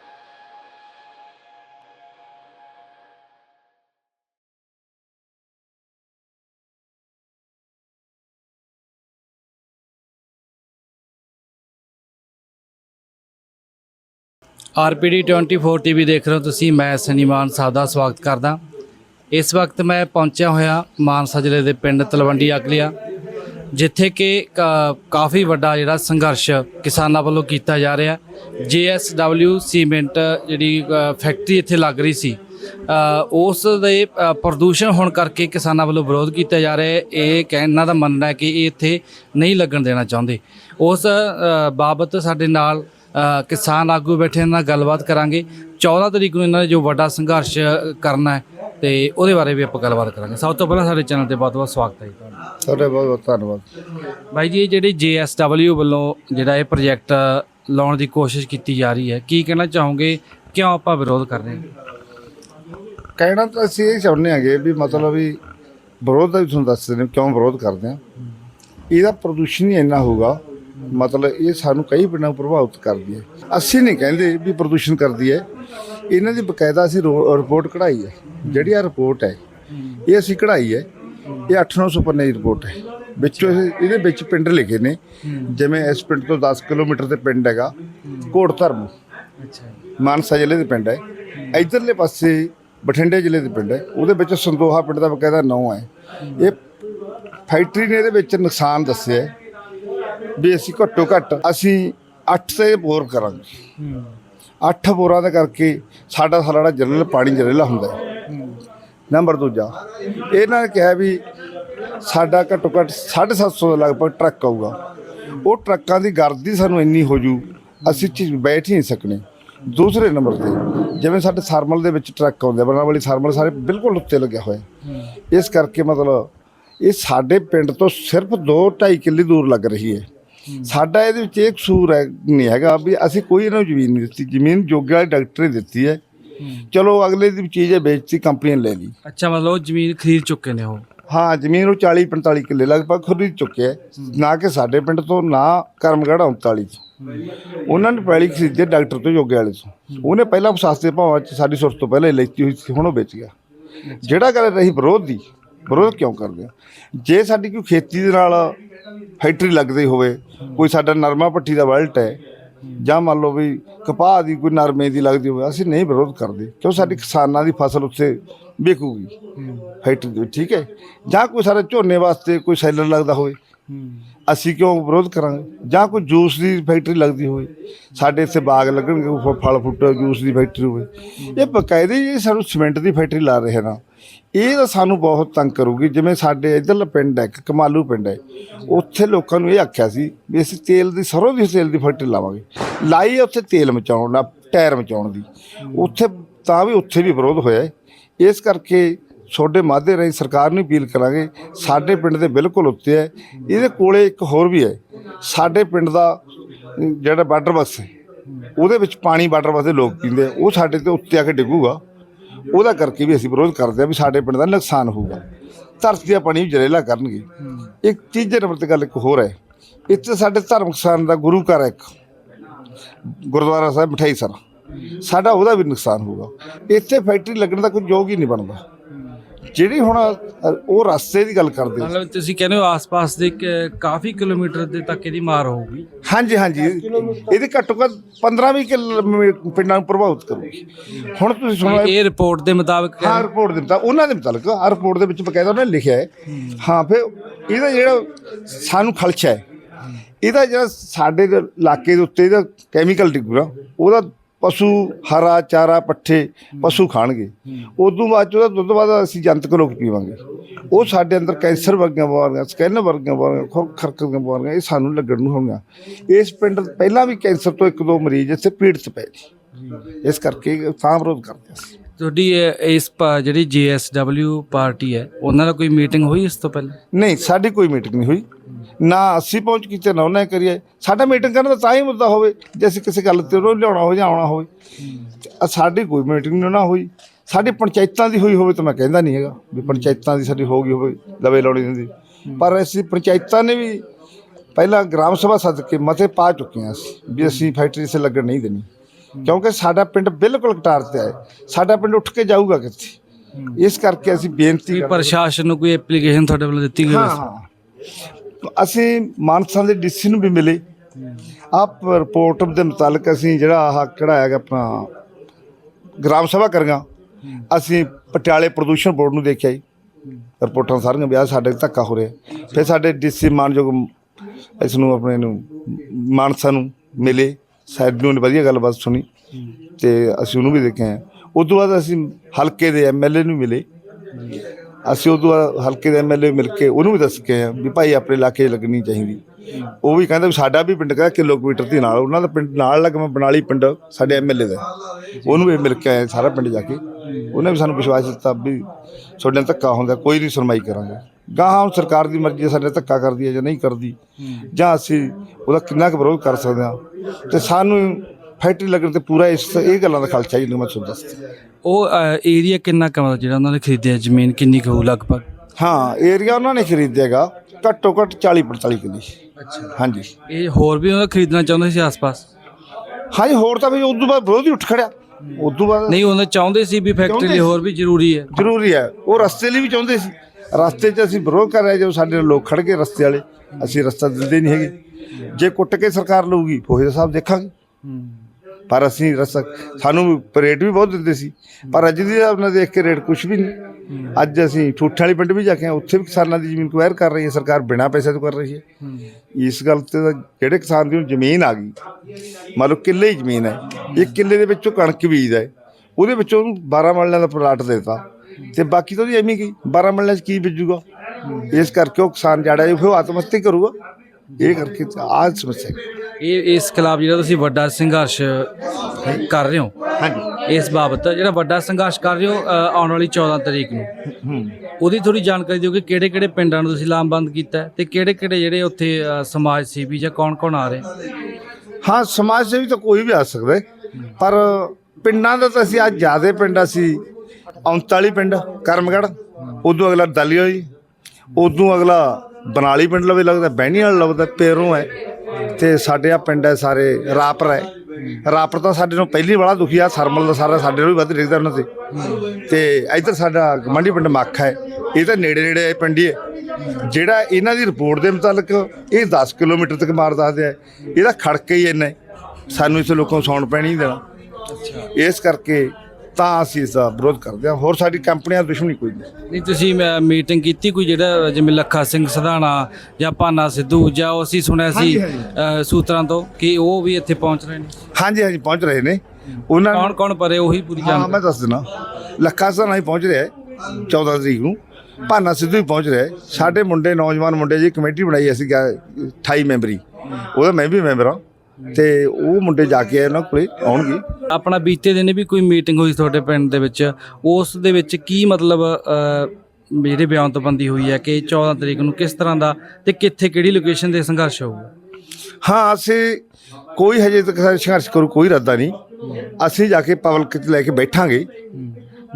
ਆਰਪੀਡੀ 24 ਟੀਵੀ ਦੇਖ ਰਹੇ ਹੋ ਤੁਸੀਂ, ਮੈਂ ਸਨੀਮਾਨ ਸਾਹਿਬ ਦਾ ਸਵਾਗਤ ਕਰਦਾ। ਇਸ ਵਕਤ ਮੈਂ ਪਹੁੰਚਿਆ ਹੋਇਆ ਮਾਨਸਾ ਜ਼ਿਲ੍ਹੇ ਦੇ ਪਿੰਡ ਤਲਵੰਡੀ ਅਗਲਿਆ, ਜਿੱਥੇ ਕਿ ਕਾ- ਕਾਫੀ ਵੱਡਾ ਜਿਹੜਾ ਸੰਘਰਸ਼ ਕਿਸਾਨਾਂ ਵੱਲੋਂ ਕੀਤਾ ਜਾ ਰਿਹਾ। ਜੀਐਸਡਬਲਿਊ ਸੀਮੈਂਟ ਜਿਹੜੀ ਫੈਕਟਰੀ ਇੱਥੇ ਲੱਗ ਰਹੀ ਸੀ ਉਸ ਦੇ ਪ੍ਰਦੂਸ਼ਣ ਹੋਣ ਕਰਕੇ ਕਿਸਾਨਾਂ ਵੱਲੋਂ ਵਿਰੋਧ ਕੀਤਾ ਜਾ ਰਿਹਾ। ਹੈ ਇਹ ਕਹਿਣਾ ਦਾ ਮੰਨਣਾ ਹੈ ਕਿ ਇਹ ਇੱਥੇ ਨਹੀਂ ਲੱਗਣ ਦੇਣਾ ਚਾਹੁੰਦੇ। ਉਸ ਬਾਬਤ ਸਾਡੇ ਨਾਲ ਕਿਸਾਨ ਆਗੂ ਬੈਠੇ ਇਹਨਾਂ ਨਾਲ ਗੱਲਬਾਤ ਕਰਾਂਗੇ। 14 ਤਰੀਕ ਨੂੰ ਇਹਨਾਂ ਨੇ ਜੋ ਵੱਡਾ ਸੰਘਰਸ਼ ਕਰਨਾ ਹੈ ਤੇ ਉਹਦੇ ਬਾਰੇ ਵੀ ਆਪਾਂ ਗੱਲਬਾਤ ਕਰਾਂਗੇ। ਸਭ ਤੋਂ ਪਹਿਲਾਂ ਸਾਡੇ ਚੈਨਲ ਤੇ ਬਹੁਤ ਬਹੁਤ ਸਵਾਗਤ ਹੈ ਜੀ ਤੁਹਾਡਾ। ਤੁਹਾਡਾ ਬਹੁਤ ਬਹੁਤ ਧੰਨਵਾਦ। ਬਾਈ ਜੀ ਇਹ ਜਿਹੜੀ ਜੀਐਸਡਬਲਿਊ ਵੱਲੋਂ ਜਿਹੜਾ ਇਹ ਪ੍ਰੋਜੈਕਟ ਲਾਉਣ ਦੀ ਕੋਸ਼ਿਸ਼ ਕੀਤੀ ਜਾ ਰਹੀ ਹੈ ਕੀ ਕਹਿਣਾ ਚਾਹੋਗੇ? ਕਿਉਂ ਆਪਾਂ ਵਿਰੋਧ ਕਰ ਰਹੇ ਹਾਂ? ਕਹਿਣਾ ਤਾਂ ਅਸੀਂ ਇਹ ਚਾਹੁੰਦੇ ਹਾਂਗੇ ਵੀ ਮਤਲਬ ਵੀ ਵਿਰੋਧ ਦਾ ਵੀ ਤੁਹਾਨੂੰ ਦੱਸ ਦਿੰਦੇ ਕਿਉਂ ਵਿਰੋਧ ਕਰਦੇ ਹਾਂ। ਇਹਦਾ ਪ੍ਰਦੂਸ਼ਣ ਹੀ ਇੰਨਾ ਹੋਊਗਾ ਮਤਲਬ ਇਹ ਸਾਨੂੰ ਕਈ ਪਿੰਡਾਂ ਨੂੰ ਪ੍ਰਭਾਵਿਤ ਕਰਦੀ ਹੈ। ਅਸੀਂ ਨਹੀਂ ਕਹਿੰਦੇ ਵੀ ਪ੍ਰਦੂਸ਼ਣ ਕਰਦੀ ਹੈ। ਇਹਨਾਂ ਦੀ ਬਕਾਇਦਾ ਅਸੀਂ ਰਿਪੋਰਟ ਕਢਾਈ ਹੈ। ਜਿਹੜੀ ਆ ਰਿਪੋਰਟ ਹੈ ਇਹ ਅਸੀਂ ਕਢਾਈ ਹੈ। ਇਹ 800 ਪੰਨੇ ਦੀ ਰਿਪੋਰਟ ਹੈ। ਵਿੱਚੋਂ ਇਹ- ਇਹਦੇ ਵਿੱਚ ਪਿੰਡ ਲਿਖੇ ਨੇ। ਜਿਵੇਂ ਇਸ ਪਿੰਡ ਤੋਂ 10 ਕਿਲੋਮੀਟਰ ਤੇ ਪਿੰਡ ਹੈਗਾ ਕੋਟ ਧਰਮ। ਅੱਛਾ ਮਾਨਸਾ ਜ਼ਿਲ੍ਹੇ ਦੇ ਪਿੰਡ ਹੈ। ਇਧਰਲੇ ਪਾਸੇ ਬਠਿੰਡੇ ਜ਼ਿਲ੍ਹੇ ਦੇ ਪਿੰਡ ਹੈ। ਉਹਦੇ ਵਿੱਚ ਸੰਦੋਹਾ ਪਿੰਡ ਦਾ ਬਕਾਇਦਾ ਨਾਂ ਹੈ। ਇਹ ਫੈਕਟਰੀ ਨੇ ਇਹਦੇ ਵਿੱਚ ਨੁਕਸਾਨ ਦੱਸਿਆ ਵੀ ਅਸੀਂ ਘੱਟੋ ਘੱਟ ਅਸੀਂ 8 ਤੇ ਬੋਰ ਕਰਾਂਗੇ। 8 ਬੋਰਾਂ ਦਾ ਕਰਕੇ ਸਾਡਾ ਸਾਰਾ ਜਰਨਲ ਪਾਣੀ ਜ਼ਹਿਰੀਲਾ ਹੁੰਦਾ ਨੰਬਰ ਦੂਜਾ, ਇਹਨਾਂ ਨੇ ਕਿਹਾ ਵੀ ਸਾਡਾ ਘੱਟੋ ਘੱਟ 750 ਦੇ ਲਗਭਗ ਟਰੱਕ ਆਊਗਾ। ਉਹ ਟਰੱਕਾਂ ਦੀ ਗਰਦੀ ਸਾਨੂੰ ਇੰਨੀ ਹੋ ਜੂ, ਅਸੀਂ ਚ ਬੈਠ ਹੀ ਨਹੀਂ ਸਕਣੇ ਦੂਸਰੇ ਨੰਬਰ ਤੇ, ਜਿਵੇਂ ਸਾਡੇ ਸਰਮਲ ਦੇ ਵਿੱਚ ਟਰੱਕ ਆਉਂਦੇ ਬਣਾ ਵਾਲੀ ਸਰਮਲ ਸਾਰੇ ਬਿਲਕੁਲ ਉੱਤੇ ਲੱਗਿਆ ਹੋਇਆ ਇਸ ਕਰਕੇ ਮਤਲਬ ਇਹ ਸਾਡੇ ਪਿੰਡ ਤੋਂ ਸਿਰਫ 2.5 ਕਿੱਲੇ ਦੂਰ ਲੱਗ ਰਹੀ ਹੈ। ਸਾਡਾ ਇਹਦੇ ਵਿੱਚ ਇਹ ਕਸੂਰ ਹੈ ਨਹੀਂ ਹੈਗਾ ਵੀ ਅਸੀਂ ਕੋਈ ਇਹਨਾਂ ਨੂੰ ਜ਼ਮੀਨ ਨਹੀਂ ਦਿੱਤੀ। ਜ਼ਮੀਨ ਜੋਗੇ ਵਾਲੇ ਡਾਕਟਰ ਨੇ ਦਿੱਤੀ ਹੈ। ਚਲੋ ਅਗਲੇ ਦੀ ਚੀਜ਼ ਹੈ ਵੇਚਤੀ ਕੰਪਨੀ ਨੇ ਲੈ ਲਈ। ਅੱਛਾ ਮਤਲਬ ਉਹ ਜ਼ਮੀਨ ਖਰੀਦ ਚੁੱਕੇ ਨੇ ਉਹ? ਹਾਂ ਜ਼ਮੀਨ ਉਹ 40 45 ਕਿੱਲੇ ਲਗਭਗ ਖਰੀਦ ਚੁੱਕੇ ਹੈ। ਨਾ ਕਿ ਸਾਡੇ ਪਿੰਡ ਤੋਂ ਨਾ ਕਰਮਗੜ੍ਹ 39 ਤੋਂ ਉਹਨਾਂ ਨੇ ਪੈਲੀ ਖਰੀਦੀ ਡਾਕਟਰ ਤੋਂ ਜੋਗੇ ਵਾਲੇ ਤੋਂ। ਉਹਨੇ ਪਹਿਲਾਂ ਸਸਤੇ ਭਾਵਾਂ 'ਚ ਸਾਡੀ ਸੁਰਤ ਤੋਂ ਪਹਿਲਾਂ ਲੈਤੀ ਹੋਈ ਸੀ ਹੁਣ ਉਹ ਵੇਚ ਗਿਆ। ਜਿਹੜਾ ਗੱਲ ਰਹੀ ਵਿਰੋਧ ਦੀ ਵਿਰੋਧ ਕਿਉਂ ਕਰਦੇ ਆ? ਜੇ ਸਾਡੀ ਕੋਈ ਖੇਤੀ ਦੇ ਨਾਲ ਫੈਕਟਰੀ ਲੱਗਦੀ ਹੋਵੇ ਕੋਈ ਸਾਡਾ ਨਰਮਾ ਪੱਠੀ ਦਾ ਵਲਟ ਹੈ ਜਾਂ ਮੰਨ ਲਓ ਵੀ ਕਪਾਹ ਦੀ ਕੋਈ ਨਰਮੇ ਦੀ ਲੱਗਦੀ ਹੋਵੇ ਅਸੀਂ ਨਹੀਂ ਵਿਰੋਧ ਕਰਦੇ ਕਿਉਂ ਸਾਡੀ ਕਿਸਾਨਾਂ ਦੀ ਫਸਲ ਉੱਥੇ ਵਿਕੂਗੀ? ਫੈਕਟਰੀ ਦੇ ਵਿੱਚ, ਠੀਕ ਹੈ? ਜਾਂ ਕੋਈ ਸਾਡੇ ਝੋਨੇ ਵਾਸਤੇ ਕੋਈ ਸੈਲਰ ਲੱਗਦਾ ਹੋਵੇ ਅਸੀਂ ਕਿਉਂ ਵਿਰੋਧ ਕਰਾਂਗੇ? ਜਾਂ ਕੋਈ ਜੂਸ ਦੀ ਫੈਕਟਰੀ ਲੱਗਦੀ ਹੋਵੇ ਸਾਡੇ ਇੱਥੇ ਬਾਗ ਲੱਗਣਗੇ ਕੋਈ ਫ- ਫਲ ਫੁੱਟ ਜੂਸ ਦੀ ਫੈਕਟਰੀ ਹੋਵੇ ਇਹ ਬਕਾਇਦੇ ਹੀ ਸਾਨੂੰ ਸੀਮੈਂਟ ਦੀ ਫੈਕਟਰੀ ਲਾ ਰਹੇ ਨਾ ਇਹ ਤਾਂ ਸਾਨੂੰ ਬਹੁਤ ਤੰਗ ਕਰੂਗੀ। ਜਿਵੇਂ ਸਾਡੇ ਇੱਧਰਲਾ ਪਿੰਡ ਹੈ, ਇੱਕ ਕਮਾਲੂ ਪਿੰਡ ਹੈ, ਉੱਥੇ ਲੋਕਾਂ ਨੂੰ ਇਹ ਆਖਿਆ ਸੀ ਵੀ ਅਸੀਂ ਤੇਲ ਦੀ, ਸਰੋਂ ਦੀ ਤੇਲ ਦੀ ਫੈਕਟਰੀ ਲਾਵਾਂਗੇ। ਲਾਈ ਉੱਥੇ ਤੇਲ ਮਚਾਉਣ ਦਾ, ਟਾਇਰ ਮਚਾਉਣ ਦੀ। ਉੱਥੇ ਤਾਂ ਵੀ ਉੱਥੇ ਵੀ ਵਿਰੋਧ ਹੋਇਆ ਇਸ ਕਰਕੇ ਛੋਡੇ ਮਾਧੇ ਰਾਹੀਂ ਸਰਕਾਰ ਨੂੰ ਅਪੀਲ ਕਰਾਂਗੇ, ਸਾਡੇ ਪਿੰਡ ਦੇ ਬਿਲਕੁਲ ਉੱਤੇ ਹੈ। ਇਹਦੇ ਕੋਲੇ ਇੱਕ ਹੋਰ ਵੀ ਹੈ, ਸਾਡੇ ਪਿੰਡ ਦਾ ਜਿਹੜਾ ਵਾਟਰ ਬੱਸ ਹੈ, ਉਹਦੇ ਵਿੱਚ ਪਾਣੀ ਵਾਟਰ ਬੱਸ ਦੇ ਲੋਕ ਪੀਂਦੇ ਉਹ ਸਾਡੇ ਤੇ ਉੱਤੇ ਆ ਕੇ ਡਿੱਗੂਗਾ। ਉਹਦਾ ਕਰਕੇ ਵੀ ਅਸੀਂ ਵਿਰੋਧ ਕਰਦੇ ਆ ਵੀ ਸਾਡੇ ਪਿੰਡ ਦਾ ਨੁਕਸਾਨ ਹੋਊਗਾ। ਧਰਤੀ ਦਾ ਪਾਣੀ ਵੀ ਜ਼ਹਿਰੀਲਾ ਕਰਨਗੇ। ਇੱਕ ਤੀਜੇ ਨੰਬਰ ਤੇ ਗੱਲ ਇੱਕ ਹੋਰ ਹੈ। ਇੱਥੇ ਸਾਡੇ ਧਰਮ ਸਥਾਨ ਦਾ ਗੁਰੂ ਘਰ ਹੈ ਇੱਕ। ਗੁਰਦੁਆਰਾ ਸਾਹਿਬ ਮਠਾਈ ਸਰ। ਸਾਡਾ ਉਹਦਾ ਵੀ ਨੁਕਸਾਨ ਹੋਊਗਾ। ਇੱਥੇ ਫੈਕਟਰੀ ਲੱਗਣ ਦਾ ਕੋਈ ਯੋਗ ਹੀ ਨਹੀਂ ਬਣਦਾ। ਜਿਹੜੀ ਹੁਣ ਉਹ ਰਸਤੇ ਦੀ ਗੱਲ ਕਰਦੇ ਹੋ। ਮਤਲਬ ਤੁਸੀਂ ਕਹਿੰਦੇ ਹੋ ਆਸ-ਪਾਸ ਦੇ ਕਾਫੀ ਕਿਲੋਮੀਟਰ ਦੇ ਤੱਕ ਇਹਦੀ ਮਾਰ ਹੋਊਗੀ। ਹਾਂਜੀ ਹਾਂਜੀ। ਇਹਦੇ ਘੱਟੋ ਘੱਟ 15-20 ਕਿਲੋ ਪਿੰਡਾਂ ਨੂੰ ਪ੍ਰਭਾਵਿਤ ਕਰੂਗੀ। ਹੁਣ ਤੁਸੀਂ ਸੁਣੋ ਇਹ ਰਿਪੋਰਟ ਦੇ ਮੁਤਾਬਕ ਹਾਂ ਰਿਪੋਰਟ ਦਿੱਤਾ ਉਹਨਾਂ ਦੇ ਮੁਤਾਲਕ ਆ ਰਿਪੋਰਟ ਦੇ ਵਿੱਚ ਬਕਾਇਦਾ ਉਹਨਾਂ ਨੇ ਲਿਖਿਆ ਹੈ। ਹਾਂ ਫਿਰ ਇਹਦਾ ਜਿਹੜਾ ਸਾਨੂੰ ਖਲਚਾ ਹੈ ਇਹਦਾ ਜਿਹੜਾ ਸਾਡੇ ਦੇ ਇਲਾਕੇ ਦੇ ਉੱਤੇ ਇਹਦਾ ਕੈਮੀਕਲ ਡਿੱਗੂਗਾ ਉਹਦਾ ਪਸ਼ੂ ਹਰਾ ਚਾਰਾ ਪੱਠੇ ਪਸ਼ੂ ਖਾਣਗੇ। ਉਦੋਂ ਬਾਅਦ 'ਚ ਉਹਦਾ ਦੁੱਧ ਬਾਅਦ ਅਸੀਂ ਜਨਤਕ ਲੋਕ ਪੀਵਾਂਗੇ। ਉਹ ਸਾਡੇ ਅੰਦਰ ਕੈਂਸਰ ਵਰਗੀਆਂ ਬਿਮਾਰੀਆਂ ਸਕੈਨ ਵਰਗੀਆਂ ਬਿਮਾਰੀਆਂ ਖੁਰ ਖਰਕ ਦੀਆਂ ਬਿਮਾਰੀਆਂ ਇਹ ਸਾਨੂੰ ਲੱਗਣ ਨੂੰ ਹੋਣਗੀਆਂ ਇਸ ਪਿੰਡ ਪਹਿਲਾਂ ਵੀ ਕੈਂਸਰ ਤੋਂ ਇੱਕ ਦੋ ਮਰੀਜ਼ ਇੱਥੇ ਪੀੜਤ ਪਏ ਜੀ ਇਸ ਕਰਕੇ ਤਾਂ ਵਿਰੋਧ ਕਰਦੇ ਅਸੀਂ। ਤੁਹਾਡੀ ਇਸ ਪ- ਜਿਹੜੀ ਜੀਐਸਡਬਲਿਊ ਪਾਰਟੀ ਹੈ ਉਹਨਾਂ ਨਾਲ ਕੋਈ ਮੀਟਿੰਗ ਹੋਈ ਇਸ ਤੋਂ ਪਹਿਲਾਂ? ਨਹੀਂ ਸਾਡੀ ਕੋਈ ਮੀਟਿੰਗ ਨਹੀਂ ਹੋਈ। ਨਾ ਅਸੀਂ ਪਹੁੰਚ ਕੀਤੇ ਨਾ ਉਹਨੇ ਕਰੀਏ ਸਾਡਾ ਮੀਟਿੰਗ ਕਰਨ ਦਾ ਤਾਂ ਹੀ ਮੁੱਦਾ ਹੋਵੇ ਜੇ ਅਸੀਂ ਕਿਸੇ ਗੱਲ ਤੇ ਉਹਨੂੰ ਲਿਆਉਣਾ ਹੋਵੇ ਜਾਂ ਆਉਣਾ ਹੋਵੇ। ਸਾਡੀ ਕੋਈ ਮੀਟਿੰਗ ਨਾ ਹੋਈ। ਸਾਡੀ ਪੰਚਾਇਤਾਂ ਦੀ ਹੋਈ ਹੋਵੇ ਤਾਂ ਮੈਂ ਕਹਿੰਦਾ ਨਹੀਂ ਹੈਗਾ ਵੀ ਪੰਚਾਇਤਾਂ ਦੀ ਸਾਡੀ ਹੋ ਗਈ ਹੋਵੇ ਦਵੇ ਲਾਉਣੀ ਦਿੰਦੀ। ਪਰ ਅਸੀਂ ਪੰਚਾਇਤਾਂ ਨੇ ਵੀ ਪਹਿਲਾਂ ਗ੍ਰਾਮ ਸਭਾ ਸੱਦ ਕੇ ਮਤੇ ਪਾ ਚੁੱਕੇ ਹਾਂ ਅਸੀਂ ਵੀ ਅਸੀਂ ਫੈਕਟਰੀ 'ਤੇ ਲੱਗਣ ਨਹੀਂ ਦੇਣੀ। ਕਿਉਂਕਿ ਸਾਡਾ ਪਿੰਡ ਬਿਲਕੁਲ ਕਟਾਰ ਤੇ ਹੈ ਸਾਡਾ ਪਿੰਡ ਉੱਠ ਕੇ ਜਾਊਗਾ ਕਿੱਥੇ? ਇਸ ਕਰਕੇ ਅਸੀਂ ਬੇਨਤੀ ਪ੍ਰਸ਼ਾਸਨ ਨੂੰ ਕੋਈ ਐਪਲੀਕੇਸ਼ਨ ਤੁਹਾਡੇ ਵੱਲੋਂ ਦਿੱਤੀ ਗਈ ਹਾਂ ਹੈ ਹਾਂ। ਅਸੀਂ ਮਾਨਸਾ ਦੇ ਡੀਸੀ ਨੂੰ ਵੀ ਮਿਲੇ। ਆਪ ਰਿਪੋਰਟ ਦੇ ਮੁਤਲਕ ਅਸੀਂ ਜਿਹੜਾ ਆਹ ਕਿਹੜਾ ਹੈਗਾ ਆਪਣਾ, ਗ੍ਰਾਮ ਸਭਾ ਕਰਾਂਗਾ ਅਸੀਂ ਪਟਿਆਲੇ ਪ੍ਰਦੂਸ਼ਣ ਬੋਰਡ ਨੂੰ ਦੇਖਿਆ ਜੀ। ਰਿਪੋਰਟਾਂ ਸਾਰੀਆਂ ਵਿਆਹ ਸਾਡੇ ਧੱਕਾ ਹੋ ਰਿਹਾ। ਫਿਰ ਸਾਡੇ ਡੀਸੀ ਮਾਨਯੋਗ ਇਸ ਨੂੰ ਆਪਣੇ ਨੂੰ ਮਾਨਸਾ ਨੂੰ ਮਿਲੇ। ਸਾਈਡ ਨੂੰ ਵਧੀਆ ਗੱਲਬਾਤ ਸੁਣੀ। ਤੇ ਅਸੀਂ ਉਹਨੂੰ ਵੀ ਦੇਖਿਆ। ਹੈ ਉਸ ਤੋਂ ਬਾਅਦ ਅਸੀਂ ਹਲਕੇ ਦੇ ਐਮਐਲਏ ਨੂੰ ਮਿਲੇ। ਅਸੀਂ ਉਦੋਂ ਤੋਂ ਬਾਅਦ ਹਲਕੇ ਦੇ ਐਮਐਲਏ ਮਿਲ ਕੇ ਉਹਨੂੰ ਵੀ ਦੱਸ ਕੇ ਆ ਵੀ ਭਾਈ ਆਪਣੇ ਇਲਾਕੇ 'ਚ ਲੱਗਣੀ ਚਾਹੀਦੀ। ਉਹ ਵੀ ਕਹਿੰਦਾ ਵੀ ਸਾਡਾ ਵੀ ਪਿੰਡ ਕਹਿੰਦਾ ਕਿਲੋਮੀਟਰ ਦੇ ਨਾਲ, ਉਹਨਾਂ ਦਾ ਪਿੰਡ ਨਾਲ ਲੱਗ ਮੈਂ ਬਨਾਲੀ ਪਿੰਡ, ਸਾਡੇ ਐਮਐਲਏ ਦਾ। ਉਹਨੂੰ ਵੀ ਮਿਲ ਕੇ ਆਏ ਸਾਰਾ ਪਿੰਡ ਜਾ ਕੇ। ਉਹਨੇ ਵੀ ਸਾਨੂੰ ਵਿਸ਼ਵਾਸ ਦਿੱਤਾ ਵੀ ਤੁਹਾਡੇ ਨਾਲ ਧੱਕਾ ਹੁੰਦਾ, ਕੋਈ ਨਹੀਂ ਸੁਣਵਾਈ ਕਰਾਂਗੇ। ਗਾਹਾਂ ਹੁਣ ਸਰਕਾਰ ਦੀ ਮਰਜ਼ੀ ਸਾਡੇ ਨਾਲ ਧੱਕਾ ਕਰਦੀ ਹੈ ਜਾਂ ਨਹੀਂ ਕਰਦੀ। ਜਾਂ ਅਸੀਂ ਉਹਦਾ ਕਿੰਨਾ ਕੁ ਵਿਰੋਧ ਕਰ ਸਕਦੇ ਹਾਂ। ਤੇ ਸਾਨੂੰ ਫੈਕਟਰੀ ਲੱਗਣ ਤੇ ਪੂਰਾ ਇਸ ਇਹ ਗੱਲਾਂ ਦਾ ਖਲਚਾ ਜੀ ਨੂੰ ਮੈਂ ਤੁਹਾਨੂੰ ਦੱਸਦਾ। ਉਹ ਏਰੀਆ ਕਿੰਨਾ ਕਮਾ ਜਿਹੜਾ ਉਹਨਾਂ ਨੇ ਖਰੀਦਿਆ? ਜ਼ਮੀਨ ਕਿੰਨੀ ਕੁ ਹੋਊ ਲਗਭਗ? ਹਾਂ ਏਰੀਆ ਉਹਨਾਂ ਨੇ ਖਰੀਦਿਆਗਾ ਘੱਟੋ ਘੱਟ 40 45 ਕਿੱਲੇ। ਅੱਛਾ। ਹਾਂਜੀ। ਇਹ ਹੋਰ ਵੀ ਉਹਨਾਂ ਖਰੀਦਣਾ ਚਾਹੁੰਦੇ ਸੀ ਆਸ-ਪਾਸ? ਹਾਂਜੀ ਹੋਰ ਤਾਂ ਵੀ ਉਸ ਤੋਂ ਬਾਅਦ ਵਿਰੋਧ ਉੱਠ ਖੜਿਆ। ਉਸ ਤੋਂ ਬਾਅਦ ਨਹੀਂ ਉਹਨਾਂ ਚਾਹੁੰਦੇ ਸੀ ਵੀ ਫੈਕਟਰੀ ਲਈ ਹੋਰ ਵੀ ਜ਼ਰੂਰੀ ਹੈ। ਜ਼ਰੂਰੀ ਹੈ। ਉਹ ਰਸਤੇ ਲਈ ਵੀ ਚਾਹੁੰਦੇ ਸੀ। ਰਸਤੇ 'ਚ ਅਸੀਂ ਵਿਰੋਧ ਕਰ ਰਹੇ ਜਦੋਂ ਸਾਡੇ ਲੋਕ ਖੜ ਗਏ ਰਸਤੇ ਵਾਲੇ ਅਸੀਂ ਰਸਤਾ ਦਿੰਦੇ ਨਹੀਂ ਹੈਗੇ। ਜੇ ਕੁੱਟ ਕੇ ਸਰਕਾਰ ਲਊਗੀ ਫੋਹੇ ਸਾਹਿਬ ਦੇਖਾਂਗੇ। ਪਰ ਅਸੀਂ ਰਸ ਸਾਨੂੰ ਰੇਟ ਵੀ ਬਹੁਤ ਦਿੰਦੇ ਸੀ। ਪਰ ਅੱਜ ਦੀ ਆਪਣਾ ਦੇਖ ਕੇ ਰੇਟ ਕੁਝ ਵੀ ਨਹੀਂ। ਅੱਜ ਅਸੀਂ ਠੂਠਾਂ ਵਾਲੀ ਪਿੰਡ ਵੀ ਜਾ ਕੇ ਉੱਥੇ ਵੀ ਕਿਸਾਨਾਂ ਦੀ ਜ਼ਮੀਨ ਕੁਐਰ ਕਰ ਰਹੀ ਹੈ। ਸਰਕਾਰ ਬਿਨਾਂ ਪੈਸੇ ਤੋਂ ਕਰ ਰਹੀ ਹੈ। ਇਸ ਗੱਲ ਤੇ ਤਾਂ ਜਿਹੜੇ ਕਿਸਾਨ ਦੀ ਹੁਣ ਜ਼ਮੀਨ ਆ ਗਈ, ਮੰਨ ਲਓ ਕਿੱਲੇ ਹੀ ਜ਼ਮੀਨ ਹੈ ਇਹ ਕਿੱਲੇ ਦੇ ਵਿੱਚੋਂ ਕਣਕ ਬੀਜਦਾ ਹੈ, ਉਹਦੇ ਵਿੱਚੋਂ ਉਹਨੂੰ 12 ਮਰਲਿਆਂ ਦਾ ਪਲਾਟ ਦੇ ਦਿੱਤਾ। ਤੇ ਬਾਕੀ ਤਾਂ ਉਹਦੀ ਐਵੇਂ ਗਈ 12 ਮਰਲਿਆਂ 'ਚ ਕੀ ਬੀਜੂਗਾ? ਇਸ ਕਰਕੇ ਉਹ ਕਿਸਾਨ ਜਿਹੜਾ ਫਿਰ ਉਹ ਆਤਮਹੱਤਿਆ ਕਰੂਗਾ। ਇਹ ਕਰਕੇ ਆਹ ਸਮੱਸਿਆ ਹੈ। ਇਹ ਇਸ ਖਿਲਾਫ ਜਿਹੜਾ ਤੁਸੀਂ ਵੱਡਾ ਸੰਘਰਸ਼ ਕਰ ਰਹੇ ਹੋ ਹਾਂਜੀ। ਇਸ ਬਾਬਤ ਜਿਹੜਾ ਵੱਡਾ ਸੰਘਰਸ਼ ਕਰ ਰਹੇ ਹੋ ਅ, ਆਉਣ ਵਾਲੀ 14 ਤਰੀਕ ਨੂੰ। ਉਹਦੀ ਥੋੜੀ ਜਾਣਕਾਰੀ ਦਿਓ ਕਿ ਕਿਹੜੇ ਕਿਹੜੇ ਪਿੰਡਾਂ ਨੂੰ ਤੁਸੀਂ ਲਾਮਬੰਦ ਕੀਤਾ ਹੈ ਤੇ ਕਿਹੜੇ ਕਿਹੜੇ ਜਿਹੜੇ ਉੱਥੇ ਅ, ਸਮਾਜ ਸੇਵੀ ਜਾਂ ਕੌਣ ਕੌਣ ਆ ਰਹੇ? ਹਾਂ ਸਮਾਜ ਸੇਵੀ ਤਾਂ ਕੋਈ ਵੀ ਆ ਸਕਦਾ ਹੈ, ਪਰ ਪਿੰਡਾਂ ਦਾ ਤਾਂ ਅਸੀਂ ਅੱਜ ਜ਼ਿਆਦੇ ਪਿੰਡ ਅਸੀਂ 39 ਪਿੰਡ ਕਰਮਗੜ ਉਦੋਂ ਅਗਲਾ ਦਲਿਓ ਜੀ ਉਦੋਂ ਅਗਲਾ ਬਨਾਲੀ ਪਿੰਡ ਲਵੇ ਲੱਗਦਾ ਬਹਿਣੀ ਵਾਲਾ ਲੱਗਦਾ ਪੇਰੋਂ ਹੈ। ਤੇ ਸਾਡੇ ਆ ਪਿੰਡ ਹੈ ਸਾਰੇ ਰਾਪਰ ਹੈ। ਰਾਪਰ ਤਾਂ ਸਾਡੇ ਨੂੰ ਪਹਿਲੀ ਵਾਲਾ ਦੁਖੀ ਆ ਸਰਮਲ ਦਾ ਸਾਰਾ ਸਾਡੇ ਨੂੰ ਵੀ ਵੱਧ ਡਿੱਗਦਾ ਉਹਨਾਂ ਤੇ। ਤੇ ਇੱਧਰ ਸਾਡਾ ਗਮੰਡੀ ਪਿੰਡ ਮੱਖ ਹੈ। ਇਹ ਤਾਂ ਨੇੜੇ ਨੇੜੇ ਹੈ ਪਿੰਡ ਹੀ ਜਿਹੜਾ ਇਹਨਾਂ ਦੀ ਰਿਪੋਰਟ ਦੇ ਮੁਤਾਲਕ ਇਹ 10 ਕਿਲੋਮੀਟਰ ਤੱਕ ਮਾਰ ਦੱਸਦੇ ਆ ਇਹਦਾ ਖੜਕਾ ਹੀ ਇੰਨਾ। ਸਾਨੂੰ ਇਸ ਲੋਕਾਂ ਨੂੰ ਸੌਣ ਪੈਣੀ ਦੇਣਾ। ਇਸ ਕਰਕੇ ਤਾਂ ਅਸੀਂ ਇਸ ਦਾ ਵਿਰੋਧ ਕਰਦੇ ਹਾਂ। ਹੋਰ ਸਾਡੀ ਕੰਪਨੀਆਂ ਦੁਸ਼ਮਣੀ ਕੋਈ ਨਹੀਂ। ਨਹੀਂ ਤੁਸੀਂ ਮੀਟਿੰਗ ਕੀਤੀ ਕੋਈ ਜਿਹੜਾ ਜਿਵੇਂ ਲੱਖਾ ਸਿੰਘ ਸਧਾਣਾ ਜਾਂ ਪਾਨਾ ਸਿੱਧੂ ਜਾਂ ਉਹ ਅਸੀਂ ਸੁਣਿਆ ਸੀ ਸੂਤਰਾਂ ਤੋਂ ਕਿ ਉਹ ਵੀ ਇੱਥੇ ਪਹੁੰਚ ਰਹੇ ਨੇ? ਹਾਂਜੀ ਹਾਂਜੀ ਪਹੁੰਚ ਰਹੇ ਨੇ। ਉਹਨਾਂ ਕੌਣ ਕੌਣ ਪਰੇ ਉਹੀ ਪੂਰੀ ਹਾਂ ਜਾਣਕਾਰੀ? ਮੈਂ ਦੱਸ ਦਿਨਾ ਲੱਖਾ ਸਨਾ ਹੀ ਪਹੁੰਚ ਰਿਹਾ ਹੈ 14 ਤਰੀਕ ਨੂੰ। ਭਾਨਾ ਸਿੱਧੂ ਵੀ ਪਹੁੰਚ ਰਿਹਾ ਹੈ। ਸਾਡੇ ਮੁੰਡੇ ਨੌਜਵਾਨ ਮੁੰਡੇ ਜੀ ਕਮੇਟੀ ਬਣਾਈ ਅਸੀਂ ਕਿਹਾ 28 ਮੈਂਬਰੀ। ਉਹਦਾ ਮੈਂ ਵੀ ਮੈਂਬਰ ਹਾਂ। ਤੇ ਉਹ ਮੁੰਡੇ ਜਾ ਕੇ ਇਹਨਾਂ ਕੋਲੇ ਆਉਣਗੇ। ਆਪਣਾ ਬੀਤੇ ਦਿਨ ਵੀ ਕੋਈ ਮੀਟਿੰਗ ਹੋਈ ਤੁਹਾਡੇ ਪਿੰਡ ਦੇ ਵਿੱਚ। ਉਸ ਦੇ ਵਿੱਚ ਕੀ ਮਤਲਬ ਜਿਹੜੇ ਬਿਆਨ ਤੋਂ ਬੰਦੀ ਹੋਈ ਹੈ ਕਿ 14 ਤਰੀਕ ਨੂੰ ਕਿਸ ਤਰ੍ਹਾਂ ਦਾ ਤੇ ਕਿੱਥੇ ਕਿਹੜੀ ਲੋਕੇਸ਼ਨ ਤੇ ਸੰਘਰਸ਼ ਹੋਊਗਾ? ਹਾਂ ਅਸੀਂ ਕੋਈ ਹਜੇ ਤੱਕ ਸੰਘਰਸ਼ ਕਰੂ ਕੋਈ ਇਰਾਦਾ ਨਹੀਂ। ਅਸੀਂ ਜਾ ਕੇ ਪਬਲਿਕ ਚ ਲੈ ਕੇ ਬੈਠਾਂਗੇ।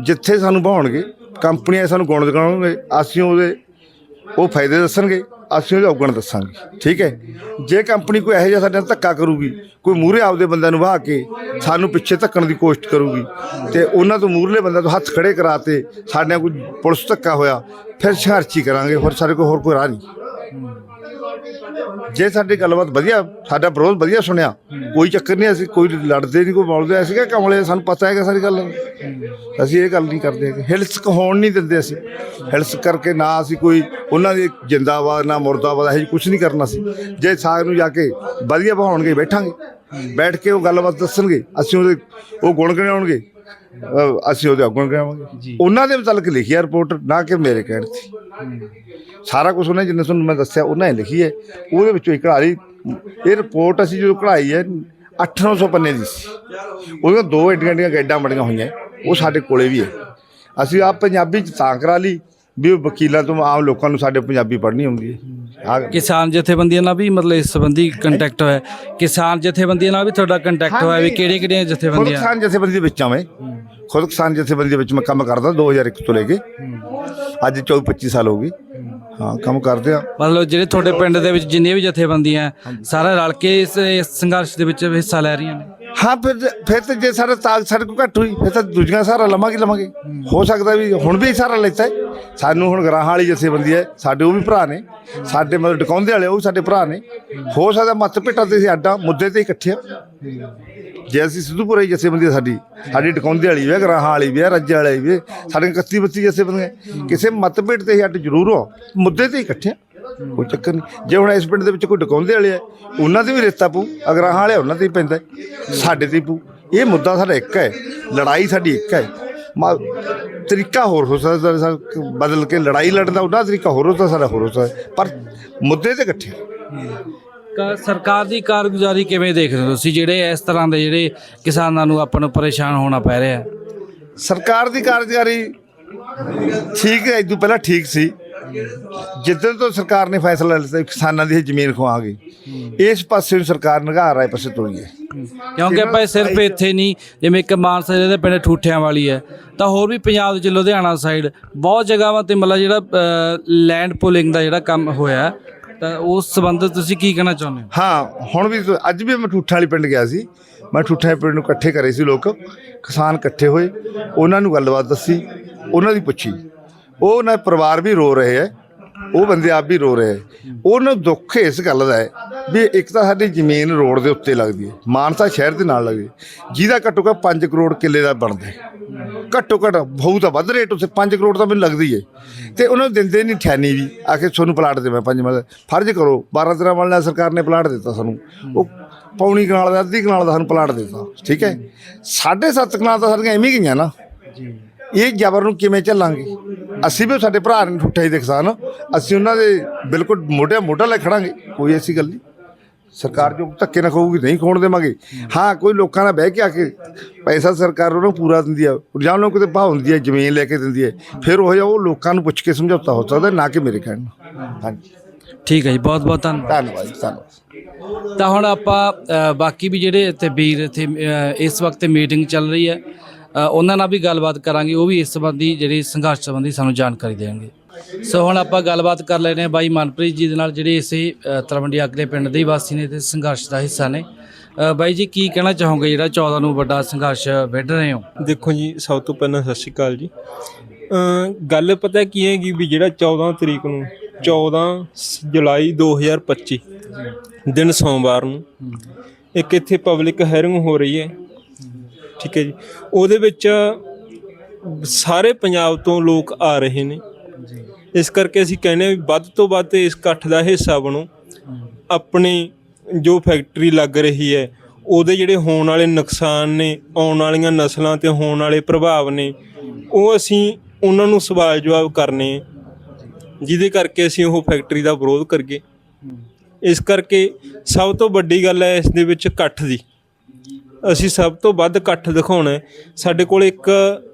ਜਿੱਥੇ ਸਾਨੂੰ ਭਾਉਣਗੇ ਕੰਪਨੀਆਂ ਸਾਨੂੰ ਗੁਣ ਦਿਖਾਉਣਗੇ ਅਸੀਂ ਉਹਦੇ ਉਹ ਫਾਇਦੇ ਦੱਸਣਗੇ। ਅਸੀਂ ਉਹਦੇ ਔਗਣ ਦੱਸਾਂਗੇ, ਠੀਕ ਹੈ? ਜੇ ਕੰਪਨੀ ਕੋਈ ਇਹੋ ਜਿਹਾ ਸਾਡੇ ਨਾਲ ਧੱਕਾ ਕਰੂਗੀ, ਕੋਈ ਮੂਹਰੇ ਆਪਦੇ ਬੰਦਿਆਂ ਨੂੰ ਵਾਹ ਕੇ ਸਾਨੂੰ ਪਿੱਛੇ ਧੱਕਣ ਦੀ ਕੋਸ਼ਿਸ਼ ਕਰੂਗੀ ਤੇ ਉਹਨਾਂ ਤੋਂ ਮੂਹਰਲੇ ਬੰਦਿਆਂ ਤੋਂ ਹੱਥ ਖੜੇ ਕਰਾਤੇ, ਸਾਡੇ ਨਾਲ ਕੋਈ ਪੁਲਿਸ ਧੱਕਾ ਹੋਇਆ, ਫਿਰ ਸੰਘਰਸ਼ ਕਰਾਂਗੇ, ਹੋਰ ਸਾਡੇ ਕੋਲ ਹੋਰ ਕੋਈ ਰਾਹ ਨਹੀਂ। ਜੇ ਸਾਡੀ ਗੱਲਬਾਤ ਵਧੀਆ, ਸਾਡਾ ਵਿਰੋਧ ਵਧੀਆ ਸੁਣਿਆ, ਕੋਈ ਚੱਕਰ ਨਹੀਂ, ਅਸੀਂ ਕੋਈ ਲੜਦੇ ਨਹੀਂ, ਕੋਈ ਬੋਲਦੇ ਅਸੀਂ ਕਿਹਾ ਕਮਲੇ, ਸਾਨੂੰ ਪਤਾ ਹੈਗਾ ਸਾਰੀ ਗੱਲ। ਅਸੀਂ ਇਹ ਗੱਲ ਨਹੀਂ ਕਰਦੇ ਹਿਲਸਕ ਹੋਣ ਨਹੀਂ ਦਿੰਦੇ ਅਸੀਂ। ਹਿਲਸ ਕਰਕੇ ਨਾ ਅਸੀਂ ਕੋਈ ਉਹਨਾਂ ਦੀ ਜਿੰਦਾਬਾਦ, ਨਾ ਮੁਰਦਾਬਾਦ, ਇਹ ਕੁਝ ਨਹੀਂ ਕਰਨਾ ਸੀ ਜੇ ਸਾਗ ਨੂੰ ਜਾ ਕੇ ਵਧੀਆ ਬਹਾਉਣਗੇ, ਬੈਠਾਂਗੇ। ਬੈਠ ਕੇ ਉਹ ਗੱਲਬਾਤ ਦੱਸਣਗੇ। ਅਸੀਂ ਉਹਦੇ, ਉਹ ਗੁਣ ਗਣਾਉਣਗੇ। ਅਹ ਅਸੀਂ ਉਹਦੇ ਗੁਣ ਗਣਾਵਾਂਗੇ ਉਹਨਾਂ ਦੇ ਮੁਤਲਕ ਲਿਖੀ ਹੈ ਰਿਪੋਰਟ ਨਾ ਕਿ ਮੇਰੇ ਕਹਿਣ ਤੇ। ਸਾਰਾ ਕੁਝ ਉਹਨੇ ਜਿੰਨੇ ਤੁਹਾਨੂੰ ਮੈਂ ਦੱਸਿਆ ਉਹਨਾਂ ਨੇ ਲਿਖੀ ਹੈ। ਉਹਦੇ ਵਿੱਚੋਂ ਇੱਕ ਕਢਾਈ ਇਹ ਰਿਪੋਰਟ ਅਸੀਂ ਜਦੋਂ ਕਢਾਈ ਹੈ 800 ਪੰਨੇ ਦੀ ਸੀ। ਉਹਦੀਆਂ ਦੋ ਏਡੀਆਂ ਏਡੀਆਂ ਗੈਡਾਂ ਬੜੀਆਂ ਹੋਈਆਂ। ਉਹ ਸਾਡੇ ਕੋਲੇ ਵੀ ਹੈ। ਅਸੀਂ ਆਪ ਪੰਜਾਬੀ ਚ ਤਾਂ ਕਰਾ ਲਈ। ਵੀ ਉਹ ਵਕੀਲਾਂ ਤੋਂ ਆਮ ਲੋਕਾਂ ਨੂੰ ਸਾਡੇ ਪੰਜਾਬੀ ਪੜ੍ਹਨੀ ਆਉਂਦੀ ਹੈ। ਆ ਕਿਸਾਨ ਜਥੇਬੰਦੀਆਂ ਨਾਲ ਵੀ ਮਤਲਬ ਇਸ ਸੰਬੰਧੀ ਕੰਟੈਕਟ ਹੋਇਆ। ਕਿਸਾਨ ਜਥੇਬੰਦੀਆਂ ਨਾਲ ਵੀ ਤੁਹਾਡਾ ਕੰਟੈਕਟ ਹੋਇਆ ਵੀ ਕਿਹੜੇ ਕਿਹੜੀਆਂ ਖੁਦ ਜਥੇਬੰਦੀਆਂ? ਕਿਸਾਨ ਜਥੇਬੰਦੀ ਦੇ ਵਿੱਚ ਆ ਮੈਂ। ਖੁਦ ਕਿਸਾਨ ਜਥੇਬੰਦੀ ਦੇ ਵਿੱਚ ਮੈਂ ਕੰਮ ਕਰਦਾ 2001 ਤੋਂ ਲੈ ਕੇ। ਅੱਜ 24 25 ਸਾਲ ਹੋ ਗਏ। ਹਾਂ ਕੰਮ ਕਰਦੇ ਆ। ਮਤਲਬ ਜਿਹੜੇ ਤੁਹਾਡੇ ਪਿੰਡ ਦੇ ਵਿੱਚ ਜਿੰਨੀਆਂ ਵੀ ਜਥੇਬੰਦੀਆਂ ਸਾਰੇ ਰਲ ਕੇ ਇਸ ਇਸ ਸੰਘਰਸ਼ ਦੇ ਵਿੱਚ ਹਿੱਸਾ ਲੈ ਰਹੀਆਂ ਨੇ। ਹਾਂ ਫਿਰ ਫਿਰ ਤੇ ਜੇ ਸਾਡਾ ਤਾਕਤ ਸਾਡੇ ਕੋਲ ਘੱਟ ਹੋਈ ਫਿਰ ਤਾਂ ਦੂਜੀਆਂ ਸਹਾਰਾ ਲਵਾਂਗੇ ਲਵਾਂਗੇ। ਹੋ। ਸਕਦਾ ਵੀ ਹੁਣ ਵੀ ਸਹਾਰਾ ਲੈਤਾ ਹੈ। ਸਾਨੂੰ ਹੁਣ ਗਰਾਹਾਂ ਵਾਲੀ ਜਥੇਬੰਦੀ ਹੈ ਸਾਡੇ ਉਹ ਵੀ ਭਰਾ ਨੇ। ਸਾਡੇ ਮਤਲਬ ਡਕਾਉਂਦੇ ਵਾਲੇ ਉਹ ਵੀ ਸਾਡੇ ਭਰਾ ਨੇ। ਹੋ। ਸਕਦਾ ਮੱਤ ਭੇਟਾਂ ਤੇ ਅਸੀਂ ਅੱਡਾ ਮੁੱਦੇ ਤੇ ਹੀ। ਇਕੱਠੇ ਜੇ ਅਸੀਂ ਸਿੱਧੂਪੁਰਾ ਹੀ ਜਥੇਬੰਦੀ ਆ ਸਾਡੀ ਸਾਡੀ ਟਕਾਉਂਦੇ ਵਾਲੀ ਵੀ ਹੈ ਗਰਾਹਾਂ ਵਾਲੀ ਵੀ ਹੈ ਰੱਜੇ ਵਾਲੀ ਵੀ ਹੈ ਸਾਡੇ 31 32 ਜਥੇਬੰਦੀਆਂ। ਕਿਸੇ ਮਤਭੇਦ ਤੇ ਹੱਟ ਜ਼ਰੂਰ ਹੋ। ਮੁੱਦੇ ਤੇ ਹੀ ਇਕੱਠੇ ਹਾਂ। ਕੋਈ ਚੱਕਰ ਨਹੀਂ। ਜੇ ਹੁਣ ਇਸ ਪਿੰਡ ਦੇ ਵਿੱਚ ਕੋਈ ਟਕਾਉਂਦੇ ਵਾਲੇ ਆ ਉਹਨਾਂ ਦੇ ਵੀ ਰਿਸ਼ਤਾ ਪਊ ਅਗਰਾਹਾਂ ਵਾਲੇ ਉਹਨਾਂ ਤੇ ਹੀ ਪੈਂਦਾ। ਸਾਡੇ ਤੇ ਪਊ। ਇਹ ਮੁੱਦਾ ਸਾਡਾ ਇੱਕ ਹੈ ਲੜਾਈ ਸਾਡੀ ਇੱਕ ਹੈ। ਮਾ ਤਰੀਕਾ ਹੋਰ ਹੋ ਸਕਦਾ ਬਦਲ ਕੇ ਲੜਾਈ ਲੜਨ ਦਾ ਉਹਦਾ ਤਰੀਕਾ ਹੋਰ ਹੋ ਸਕਦਾ ਸਾਡਾ ਹੋਰ ਹੋ ਸਕਦਾ ਪਰ ਮੁੱਦੇ ਤੇ ਇਕੱਠੇ ਸਰਕਾਰ ਦੀ ਕਾਰਗੁਜ਼ਾਰੀ ਕਿਵੇਂ ਦੇਖਦੇ ਹੋ ਤੁਸੀਂ? ਜਿਹੜੇ ਇਸ ਤਰ੍ਹਾਂ ਦੇ ਜਿਹੜੇ ਕਿਸਾਨਾਂ ਨੂੰ ਆਪਾਂ ਨੂੰ ਪਰੇਸ਼ਾਨ ਹੋਣਾ ਪੈ ਰਿਹਾ ਸਰਕਾਰ ਦੀ ਕਾਰਜਕਾਰੀ ਠੀਕ ਹੈ ਇਦੋਂ ਪਹਿਲਾਂ ਠੀਕ ਸੀ। ਜਿੱਦਣ ਤੋਂ ਸਰਕਾਰ ਨੇ ਫੈਸਲਾ ਵੀ ਕਿਸਾਨਾਂ ਦੀ ਜ਼ਮੀਨ ਖਵਾਵਾਂਗੇ। ਇਸ ਪਾਸੇ ਨੂੰ ਸਰਕਾਰ ਨਿਗਾਹ ਰਾਏ ਪਾਸੇ ਤੁਰੀ ਹੈ। ਕਿਉਂਕਿ ਆਪਾਂ ਸਿਰਫ ਇੱਥੇ ਨਹੀਂ ਜਿਵੇਂ ਇੱਕ ਮਾਨਸਾ ਦੇ ਪਿੰਡ ਠੂਠਿਆਂ ਵਾਲੀ ਹੈ ਤਾਂ ਹੋਰ ਵੀ ਪੰਜਾਬ ਵਿੱਚ ਲੁਧਿਆਣਾ ਸਾਈਡ ਬਹੁਤ ਜਗ੍ਹਾਵਾਂ ਤੇ ਮਤਲਬ ਜਿਹੜਾ ਲੈਂਡ ਪੁਲਿੰਗ ਦਾ ਜਿਹੜਾ ਕੰਮ ਹੋਇਆ ਤਾਂ ਉਸ ਸੰਬੰਧਤ ਤੁਸੀਂ ਕੀ ਕਹਿਣਾ ਚਾਹੁੰਦੇ ਹੋ? ਹਾਂ ਹੁਣ ਵੀ ਅੱਜ ਵੀ ਮੈਂ ਠੂਠਾਂ ਵਾਲੀ ਪਿੰਡ ਗਿਆ ਸੀ। ਮੈਂ ਠੂਠਾਂ ਪਿੰਡ ਨੂੰ ਇਕੱਠੇ ਕਰੇ ਸੀ ਲੋਕ ਕਿਸਾਨ ਇਕੱਠੇ ਹੋਏ ਉਹਨਾਂ ਨੂੰ ਗੱਲਬਾਤ ਦੱਸੀ ਉਹਨਾਂ ਦੀ ਪੁੱਛੀ। ਉਹ ਉਹਨਾਂ ਦੇ ਪਰਿਵਾਰ ਵੀ ਰੋ ਰਹੇ ਹੈ ਉਹ ਬੰਦੇ ਆਪ ਵੀ ਰੋ ਰਹੇ ਹੈ। ਉਹਨਾਂ ਨੂੰ ਦੁੱਖ ਇਸ ਗੱਲ ਦਾ ਹੈ ਵੀ ਇੱਕ ਤਾਂ ਸਾਡੀ ਜ਼ਮੀਨ ਰੋਡ ਦੇ ਉੱਤੇ ਲੱਗਦੀ ਹੈ ਮਾਨਸਾ ਸ਼ਹਿਰ ਦੇ ਨਾਲ ਲੱਗਦੀ ਹੈ, ਜਿਹਦਾ ਘੱਟੋ ਘੱਟ 5 ਕਰੋੜ ਕਿੱਲੇ ਦਾ ਬਣਦਾ ਹੈ। ਘੱਟੋ ਘੱਟ ਬਹੁਤ ਤਾਂ ਵੱਧ ਰੇਟ ਉੱਥੇ 5 ਕਰੋੜ ਤਾਂ ਮੈਨੂੰ ਲੱਗਦੀ ਹੈ। ਤੇ ਉਹਨਾਂ ਨੂੰ ਦਿੰਦੇ ਨਹੀਂ ਠਿਆਨੀ ਵੀ ਆ ਕੇ ਤੁਹਾਨੂੰ ਪਲਾਟ ਦੇ ਮੈਂ ਪੰਜ ਮਤਲਬ ਫਰਜ਼ ਕਰੋ 12 13 ਵਾਲਾ ਸਰਕਾਰ ਨੇ ਪਲਾਟ ਦਿੱਤਾ ਸਾਨੂੰ। ਉਹ ਪੌਣੀ ਕਨਾਲ ਦਾ ਅੱਧੀ ਕਨਾਲ ਦਾ ਸਾਨੂੰ ਪਲਾਟ ਦਿੱਤਾ ਠੀਕ ਹੈ। ਸਾਢੇ ਸੱਤ ਕਨਾਲ ਤਾਂ ਸਾਡੀਆਂ ਐਵੇਂ ਹੀ ਗਈਆਂ ਨਾ। ਇਹ ਜ਼ਬਰ ਨੂੰ ਕਿਵੇਂ ਚੱਲਾਂਗੇ? ਅਸੀਂ ਵੀ ਸਾਡੇ ਭਰਾ ਨੇ ਠੁੱਠੇ ਦੇ ਕਿਸਾਨ ਅਸੀਂ ਉਹਨਾਂ ਦੇ ਬਿਲਕੁਲ ਮੋਢੇ ਮੋਢਾ ਲੈ ਖੜਾਂਗੇ ਕੋਈ ਐਸੀ ਗੱਲ ਨਹੀਂ। ਸਰਕਾਰ ਜੋ ਧੱਕੇ ਨਾ ਕਹੂਗੀ ਨਹੀਂ ਖੋਣ ਦੇਵਾਂਗੇ। ਹਾਂ ਕੋਈ ਲੋਕਾਂ ਨਾਲ ਬਹਿ ਕੇ ਆ ਕੇ ਪੈਸਾ ਸਰਕਾਰ ਉਹਨਾਂ ਨੂੰ ਪੂਰਾ ਦਿੰਦੀ ਆ ਜਾਂ ਨੂੰ ਕਿਤੇ ਭਾਅ ਹੁੰਦੀ ਹੈ ਜ਼ਮੀਨ ਲੈ ਕੇ ਦਿੰਦੀ ਹੈ ਫਿਰ ਉਹ ਜਿਹਾ ਉਹ ਲੋਕਾਂ ਨੂੰ ਪੁੱਛ ਕੇ ਸਮਝੌਤਾ ਹੋ ਸਕਦਾ ਨਾ ਕਿ ਮੇਰੇ ਕਹਿਣ ਨਾਲ ਹਾਂਜੀ। ਠੀਕ ਹੈ ਜੀ ਬਹੁਤ ਬਹੁਤ ਧੰਨਵਾਦ ਧੰਨਵਾਦ ਜੀ, ਧੰਨਵਾਦ। ਤਾਂ ਹੁਣ ਆਪਾਂ ਅ, ਬਾਕੀ ਵੀ ਜਿਹੜੇ ਇੱਥੇ ਵੀਰ ਇੱਥੇ ਅ, ਇਸ ਵਕਤ ਮੀਟਿੰਗ ਚੱਲ ਰਹੀ ਹੈ ਉਹਨਾਂ ਨਾਲ ਵੀ ਗੱਲਬਾਤ ਕਰਾਂਗੇ ਉਹ ਵੀ ਇਸ ਸੰਬੰਧੀ ਜਿਹੜੀ ਸੰਘਰਸ਼ ਸੰਬੰਧੀ ਸਾਨੂੰ ਜਾਣਕਾਰੀ ਦੇਣਗੇ। ਸੋ ਹੁਣ ਆਪਾਂ ਗੱਲਬਾਤ ਕਰ ਲੈਨੇ ਆ ਬਾਈ ਮਨਪ੍ਰੀਤ ਜੀ ਦੇ ਨਾਲ ਜਿਹੜੇ ਇਸੇ ਅ, ਤਲਵੰਡੀ ਅਗਲੇ ਪਿੰਡ ਦੇ ਵਾਸੀ ਨੇ ਤੇ ਸੰਘਰਸ਼ ਦਾ ਹਿੱਸਾ ਨੇ। ਬਾਈ ਜੀ ਕੀ ਕਹਿਣਾ ਚਾਹੋਗੇ ਜਿਹੜਾ 14 ਨੂੰ ਵੱਡਾ ਸੰਘਰਸ਼ ਵਿੱਢ ਰਹੇ ਹੋ? ਦੇਖੋ ਜੀ ਸਭ ਤੋਂ ਪਹਿਲਾਂ ਸਤਿ ਸ਼੍ਰੀ ਅਕਾਲ ਜੀ। ਗੱਲ ਪਤਾ ਕੀ ਹੈਗੀ ਵੀ ਜਿਹੜਾ 14 ਤਰੀਕ ਨੂੰ 14 ਸ- ਜੁਲਾਈ 2025 ਦਿਨ ਸੋਮਵਾਰ ਨੂੰ ਇੱਕ ਇੱਥੇ ਪਬਲਿਕ ਹੈਰਿੰਗ ਹੋ ਰਹੀ ਹੈ। ਠੀਕ ਹੈ ਜੀ। ਉਹਦੇ ਵਿੱਚ ਸਾਰੇ ਪੰਜਾਬ ਤੋਂ ਲੋਕ ਆ ਰਹੇ ਨੇ। ਇਸ ਕਰਕੇ ਅਸੀਂ ਕਹਿੰਦੇ ਹਾਂ ਵੀ ਵੱਧ ਤੋਂ ਵੱਧ ਇਸ ਇਕੱਠ ਦਾ ਹਿੱਸਾ ਬਣੋ। ਆਪਣੀ ਜੋ ਫੈਕਟਰੀ ਲੱਗ ਰਹੀ ਹੈ ਉਹਦੇ ਜਿਹੜੇ ਹੋਣ ਵਾਲੇ ਨੁਕਸਾਨ ਨੇ ਆਉਣ ਵਾਲੀਆਂ ਨਸਲਾਂ ਤੇ ਹੋਣ ਵਾਲੇ ਪ੍ਰਭਾਵ ਨੇ ਉਹ ਅਸੀਂ ਉਹਨਾਂ ਨੂੰ ਸਵਾਲ ਜਵਾਬ ਕਰਨੇ ਜਿਹਦੇ ਕਰਕੇ ਅਸੀਂ ਉਹ ਫੈਕਟਰੀ ਦਾ ਵਿਰੋਧ ਕਰੀਏ। ਇਸ ਕਰਕੇ ਸਭ ਤੋਂ ਵੱਡੀ ਗੱਲ ਹੈ ਇਸ ਦੇ ਵਿੱਚ ਇਕੱਠ ਦੀ। ਅਸੀਂ ਸਭ ਤੋਂ ਵੱਧ ਇਕੱਠ ਦਿਖਾਉਣਾ ਸਾਡੇ ਕੋਲ ਇੱਕ